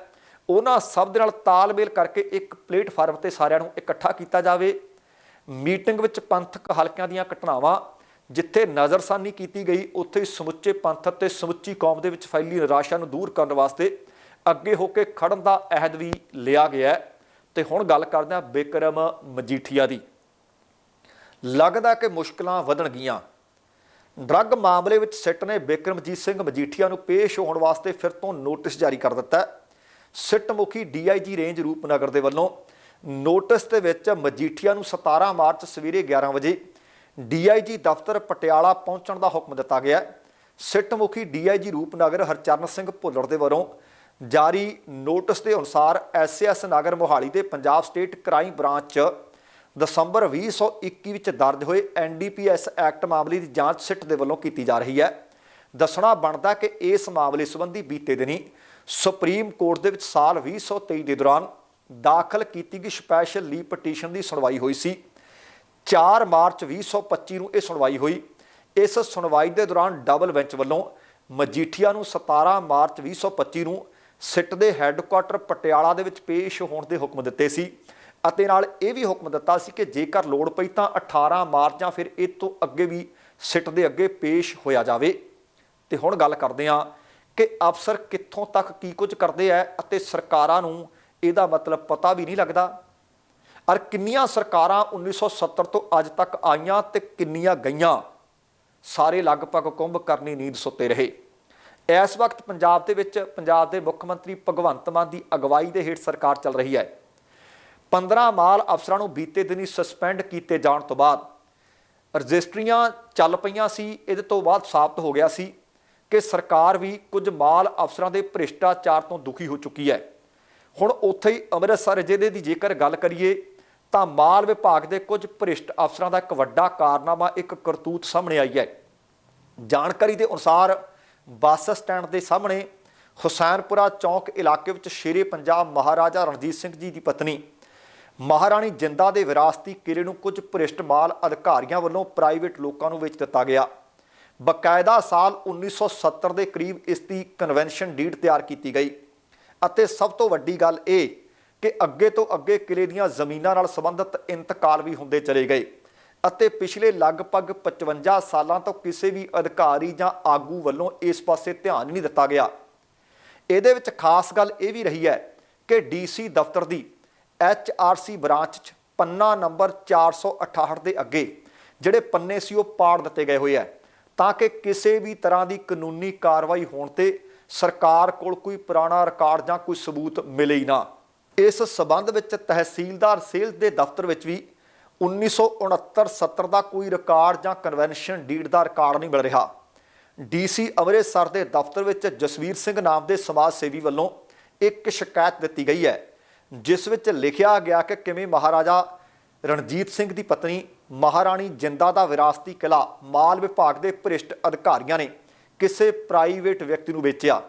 A: ਉਹਨਾਂ ਸਭ ਦੇ ਨਾਲ ਤਾਲਮੇਲ ਕਰਕੇ ਇੱਕ ਪਲੇਟਫਾਰਮ ਤੇ ਸਾਰਿਆਂ ਨੂੰ ਇਕੱਠਾ ਕੀਤਾ ਜਾਵੇ। ਮੀਟਿੰਗ ਵਿੱਚ ਪੰਥਕ ਹਲਕਿਆਂ ਦੀਆਂ ਘਟਨਾਵਾਂ ਜਿੱਥੇ ਨਜ਼ਰਸਾਨੀ ਕੀਤੀ ਗਈ, ਉੱਥੇ ਹੀ ਸਮੁੱਚੇ ਪੰਥ ਅਤੇ ਸਮੁੱਚੀ ਕੌਮ ਦੇ ਵਿੱਚ ਫੈਲੀ ਨਿਰਾਸ਼ਾ ਨੂੰ ਦੂਰ ਕਰਨ ਵਾਸਤੇ ਅੱਗੇ ਹੋ ਕੇ ਖੜਨ ਦਾ ਅਹਿਦ ਵੀ ਲਿਆ ਗਿਆ ਹੈ। ਤੇ ਹੁਣ ਗੱਲ ਕਰਦੇ ਹਾਂ ਬਿਕਰਮ ਮਜੀਠੀਆ ਦੀ। ਲੱਗਦਾ ਕਿ ਮੁਸ਼ਕਲਾਂ ਵਧਣਗੀਆਂ। ਡਰੱਗ ਮਾਮਲੇ ਵਿੱਚ ਸਿੱਟ ਨੇ ਬਿਕਰਮਜੀਤ ਸਿੰਘ ਮਜੀਠੀਆ ਨੂੰ ਪੇਸ਼ ਹੋਣ ਵਾਸਤੇ ਫਿਰ ਤੋਂ ਨੋਟਿਸ ਜਾਰੀ ਕਰ ਦਿੱਤਾ ਸਿੱਟ ਮੁਖੀ ਡੀਆਈਜੀ ਰੇਂਜ ਰੂਪਨਗਰ ਦੇ ਵੱਲੋਂ ਨੋਟਿਸ ਦੇ ਵਿੱਚ ਮਜੀਠੀਆ ਨੂੰ 17 ਮਾਰਚ ਸਵੇਰੇ 11 ਵਜੇ ਡੀਆਈਜੀ ਦਫ਼ਤਰ ਪਟਿਆਲਾ ਪਹੁੰਚਣ ਦਾ ਹੁਕਮ ਦਿੱਤਾ ਗਿਆ ਸਿੱਟ ਮੁਖੀ ਡੀਆਈਜੀ ਰੂਪਨਗਰ ਹਰਚਰਨ ਸਿੰਘ ਭੁੱਲਰ ਦੇ ਵੱਲੋਂ ਜਾਰੀ ਨੋਟਿਸ ਦੇ ਅਨੁਸਾਰ ਐਸਐਸ ਨਗਰ ਮੋਹਾਲੀ ਦੇ ਪੰਜਾਬ ਸਟੇਟ ਕ੍ਰਾਈਮ ਬ੍ਰਾਂਚ 'ਚ ਦਸੰਬਰ 2021 ਵਿੱਚ ਦਰਜ ਹੋਏ ਐਨਡੀਪੀਐਸ ਐਕਟ ਮਾਮਲੇ ਦੀ ਜਾਂਚ ਸਿੱਟ ਦੇ ਵੱਲੋਂ ਕੀਤੀ ਜਾ ਰਹੀ ਹੈ। ਦੱਸਣਾ ਬਣਦਾ ਕਿ ਇਸ ਮਾਮਲੇ ਸੰਬੰਧੀ ਬੀਤੇ ਦਿਨੀ ਸੁਪਰੀਮ ਕੋਰਟ ਦੇ ਵਿੱਚ ਸਾਲ 2023 ਦੇ ਦੌਰਾਨ ਦਾਖਲ ਕੀਤੀ ਗਈ ਸਪੈਸ਼ਲ ਲੀਵ ਪਟੀਸ਼ਨ ਦੀ ਸੁਣਵਾਈ ਹੋਈ ਸੀ। 4 ਮਾਰਚ 2025 ਨੂੰ ਇਹ ਸੁਣਵਾਈ ਹੋਈ। ਇਸ ਸੁਣਵਾਈ ਦੇ ਦੌਰਾਨ ਡਬਲ ਬੈਂਚ ਵੱਲੋਂ ਮਜੀਠੀਆ ਨੂੰ 17 ਮਾਰਚ 2025 ਨੂੰ ਸਿੱਟ ਦੇ ਹੈੱਡਕੁਆਟਰ ਪਟਿਆਲਾ ਦੇ ਵਿੱਚ ਪੇਸ਼ ਹੋਣ ਦੇ ਹੁਕਮ ਦਿੱਤੇ ਸੀ ਅਤੇ ਨਾਲ ਇਹ ਵੀ ਹੁਕਮ ਦਿੱਤਾ ਸੀ ਕਿ ਜੇਕਰ ਲੋੜ ਪਈ ਤਾਂ 18 ਮਾਰਚ ਜਾਂ ਫਿਰ ਇਹ ਤੋਂ ਅੱਗੇ ਵੀ ਸਿੱਟ ਦੇ ਅੱਗੇ ਪੇਸ਼ ਹੋਇਆ ਜਾਵੇ। ਤੇ ਹੁਣ ਗੱਲ ਕਰਦੇ ਹਾਂ ਕਿ ਅਫਸਰ ਕਿੱਥੋਂ ਤੱਕ ਕੀ ਕੁਝ ਕਰਦੇ ਆ ਅਤੇ ਸਰਕਾਰਾਂ ਨੂੰ ਇਹਦਾ ਮਤਲਬ ਪਤਾ ਵੀ ਨਹੀਂ ਲੱਗਦਾ। ਔਰ ਕਿੰਨੀਆਂ ਸਰਕਾਰਾਂ 1970 ਤੋਂ ਅੱਜ ਤੱਕ ਆਈਆਂ ਤੇ ਕਿੰਨੀਆਂ ਗਈਆਂ? ਸਾਰੇ ਲਗਭਗ ਕੁੰਭ ਕਰਨੀ ਨੀਂਦ ਸੁੱਤੇ ਰਹੇ। ਇਸ ਵਕਤ ਪੰਜਾਬ ਦੇ ਵਿੱਚ ਪੰਜਾਬ ਦੇ ਮੁੱਖ ਮੰਤਰੀ ਭਗਵੰਤ ਮਾਨ ਦੀ ਅਗਵਾਈ ਦੇ ਹੇਠ ਸਰਕਾਰ ਚੱਲ ਰਹੀ ਹੈ। 15 ਮਾਲ ਅਫਸਰਾਂ ਨੂੰ ਬੀਤੇ ਦਿਨੀ ਸਸਪੈਂਡ ਕੀਤੇ ਜਾਣ ਤੋਂ ਬਾਅਦ ਰਜਿਸਟਰੀਆਂ ਚੱਲ ਪਈਆਂ ਸੀ, ਇਹਦੇ ਤੋਂ ਬਾਅਦ ਸਾਬਤ ਹੋ ਗਿਆ ਸੀ ਕਿ ਸਰਕਾਰ ਵੀ ਕੁਝ ਮਾਲ ਅਫਸਰਾਂ ਦੇ ਭ੍ਰਿਸ਼ਟਾਚਾਰ ਤੋਂ ਦੁਖੀ ਹੋ ਚੁੱਕੀ ਹੈ। ਹੁਣ ਉੱਥੇ ਹੀ ਅੰਮ੍ਰਿਤਸਰ ਜ਼ਿਲ੍ਹੇ ਦੀ ਜੇਕਰ ਗੱਲ ਕਰੀਏ ਤਾਂ ਮਾਲ ਵਿਭਾਗ ਦੇ ਕੁਝ ਭ੍ਰਿਸ਼ਟ ਅਫਸਰਾਂ ਦਾ ਇੱਕ ਵੱਡਾ ਕਾਰਨਾਮਾ ਇੱਕ ਕਰਤੂਤ ਸਾਹਮਣੇ ਆਈ ਹੈ। ਜਾਣਕਾਰੀ ਦੇ ਅਨੁਸਾਰ ਬੱਸ ਸਟੈਂਡ ਦੇ ਸਾਹਮਣੇ ਹੁਸੈਨਪੁਰਾ ਚੌਂਕ ਇਲਾਕੇ ਵਿੱਚ ਸ਼ੇਰੇ ਪੰਜਾਬ ਮਹਾਰਾਜਾ ਰਣਜੀਤ ਸਿੰਘ ਜੀ ਦੀ ਪਤਨੀ ਮਹਾਰਾਣੀ ਜਿੰਦਾ ਦੇ ਵਿਰਾਸਤੀ ਕਿਲੇ ਨੂੰ ਕੁਝ ਭ੍ਰਿਸ਼ਟ ਮਾਲ ਅਧਿਕਾਰੀਆਂ ਵੱਲੋਂ ਪ੍ਰਾਈਵੇਟ ਲੋਕਾਂ ਨੂੰ ਵੇਚ ਦਿੱਤਾ ਗਿਆ। ਬਕਾਇਦਾ ਸਾਲ 1970 ਦੇ ਕਰੀਬ ਇਸ ਦੀ ਕਨਵੈਨਸ਼ਨ ਡੀਡ ਤਿਆਰ ਕੀਤੀ ਗਈ। ਅਤੇ ਸਭ ਤੋਂ ਵੱਡੀ ਗੱਲ ਇਹ ਕਿ ਅੱਗੇ ਤੋਂ ਅੱਗੇ ਕਿਲੇ ਦੀਆਂ ਜ਼ਮੀਨਾਂ ਨਾਲ ਸੰਬੰਧਿਤ ਇੰਤਕਾਲ ਵੀ ਹੁੰਦੇ ਚਲੇ ਗਏ। ਅਤੇ ਪਿਛਲੇ ਲਗਭਗ 55 ਸਾਲਾਂ ਤੋਂ ਕਿਸੇ ਵੀ ਅਧਿਕਾਰੀ ਜਾਂ ਆਗੂ ਵੱਲੋਂ ਇਸ ਪਾਸੇ ਧਿਆਨ ਨਹੀਂ ਦਿੱਤਾ ਗਿਆ। ਇਹਦੇ ਵਿੱਚ ਖਾਸ ਗੱਲ ਇਹ ਵੀ ਰਹੀ ਹੈ ਕਿ ਡੀਸੀ ਦਫ਼ਤਰ ਦੀ ਐਚਆਰਸੀ ਬ੍ਰਾਂਚ 'ਚ ਪੰਨਾ ਨੰਬਰ 468 ਦੇ ਅੱਗੇ ਜਿਹੜੇ ਪੰਨੇ ਸੀ ਉਹ ਪਾੜ ਦਿੱਤੇ ਗਏ ਹੋਏ ਹੈ ਤਾਂ ਕਿ ਕਿਸੇ ਵੀ ਤਰ੍ਹਾਂ ਦੀ ਕਾਨੂੰਨੀ ਕਾਰਵਾਈ ਹੋਣ ਤੇ ਸਰਕਾਰ ਕੋਲ ਕੋਈ ਪੁਰਾਣਾ ਰਿਕਾਰਡ ਜਾਂ ਕੋਈ ਸਬੂਤ ਮਿਲੇ ਹੀ ਨਾ। ਇਸ ਸਬੰਧ ਵਿੱਚ ਤਹਿਸੀਲਦਾਰ ਸੇਲ ਦੇ ਦਫ਼ਤਰ ਵਿੱਚ ਵੀ 1969-70 ਦਾ ਕੋਈ ਰਿਕਾਰਡ ਜਾਂ ਕਨਵੈਨਸ਼ਨ ਡੀਡ ਦਾ ਰਿਕਾਰਡ ਨਹੀਂ ਮਿਲ ਰਿਹਾ। ਡੀਸੀ ਅੰਮ੍ਰਿਤਸਰ ਦੇ ਦਫ਼ਤਰ ਵਿੱਚ ਜਸਵੀਰ ਸਿੰਘ ਨਾਮ ਦੇ ਸਮਾਜ ਸੇਵੀ ਵੱਲੋਂ ਇੱਕ ਸ਼ਿਕਾਇਤ ਦਿੱਤੀ ਗਈ ਹੈ, ਜਿਸ ਵਿੱਚ ਲਿਖਿਆ ਗਿਆ ਕਿ ਕਿਵੇਂ ਮਹਾਰਾਜਾ ਰਣਜੀਤ ਸਿੰਘ ਦੀ ਪਤਨੀ ਮਹਾਰਾਣੀ ਜਿੰਦਾ ਦਾ ਵਿਰਾਸਤੀ ਕਿਲਾ ਮਾਲ ਵਿਭਾਗ ਦੇ ਭ੍ਰਿਸ਼ਟ ਅਧਿਕਾਰੀਆਂ ਨੇ ਕਿਸੇ ਪ੍ਰਾਈਵੇਟ ਵਿਅਕਤੀ ਨੂੰ ਵੇਚਿਆ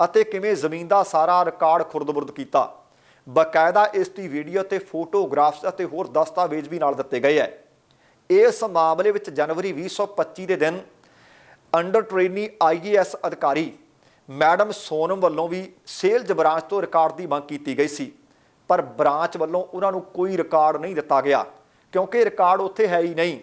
A: ਅਤੇ ਕਿਵੇਂ ਜ਼ਮੀਨ ਦਾ ਸਾਰਾ ਰਿਕਾਰਡ ਖੁਰਦ-ਬੁਰਦ ਕੀਤਾ। ਬਕਾਇਦਾ ਇਸ ਦੀ ਵੀਡੀਓ ਤੇ ਫੋਟੋਗ੍ਰਾਫਸ ਅਤੇ ਹੋਰ ਦਸਤਾਵੇਜ਼ ਵੀ ਨਾਲ ਦਿੱਤੇ ਗਏ ਹੈ। ਇਸ ਮਾਮਲੇ ਵਿੱਚ ਜਨਵਰੀ 2025 ਦੇ ਦਿਨ ਅੰਡਰ ਟ੍ਰੇਨੀ ਆਈਏਐਸ ਅਧਿਕਾਰੀ ਮੈਡਮ ਸੋਨਮ ਵੱਲੋਂ ਵੀ ਸੇਲਜ਼ ਬ੍ਰਾਂਚ ਤੋਂ ਰਿਕਾਰਡ ਦੀ ਮੰਗ ਕੀਤੀ ਗਈ ਸੀ, ਪਰ ਬ੍ਰਾਂਚ ਵੱਲੋਂ ਉਹਨਾਂ ਨੂੰ ਕੋਈ ਰਿਕਾਰਡ ਨਹੀਂ ਦਿੱਤਾ ਗਿਆ, ਕਿਉਂਕਿ ਰਿਕਾਰਡ ਉੱਥੇ ਹੈ ਹੀ ਨਹੀਂ।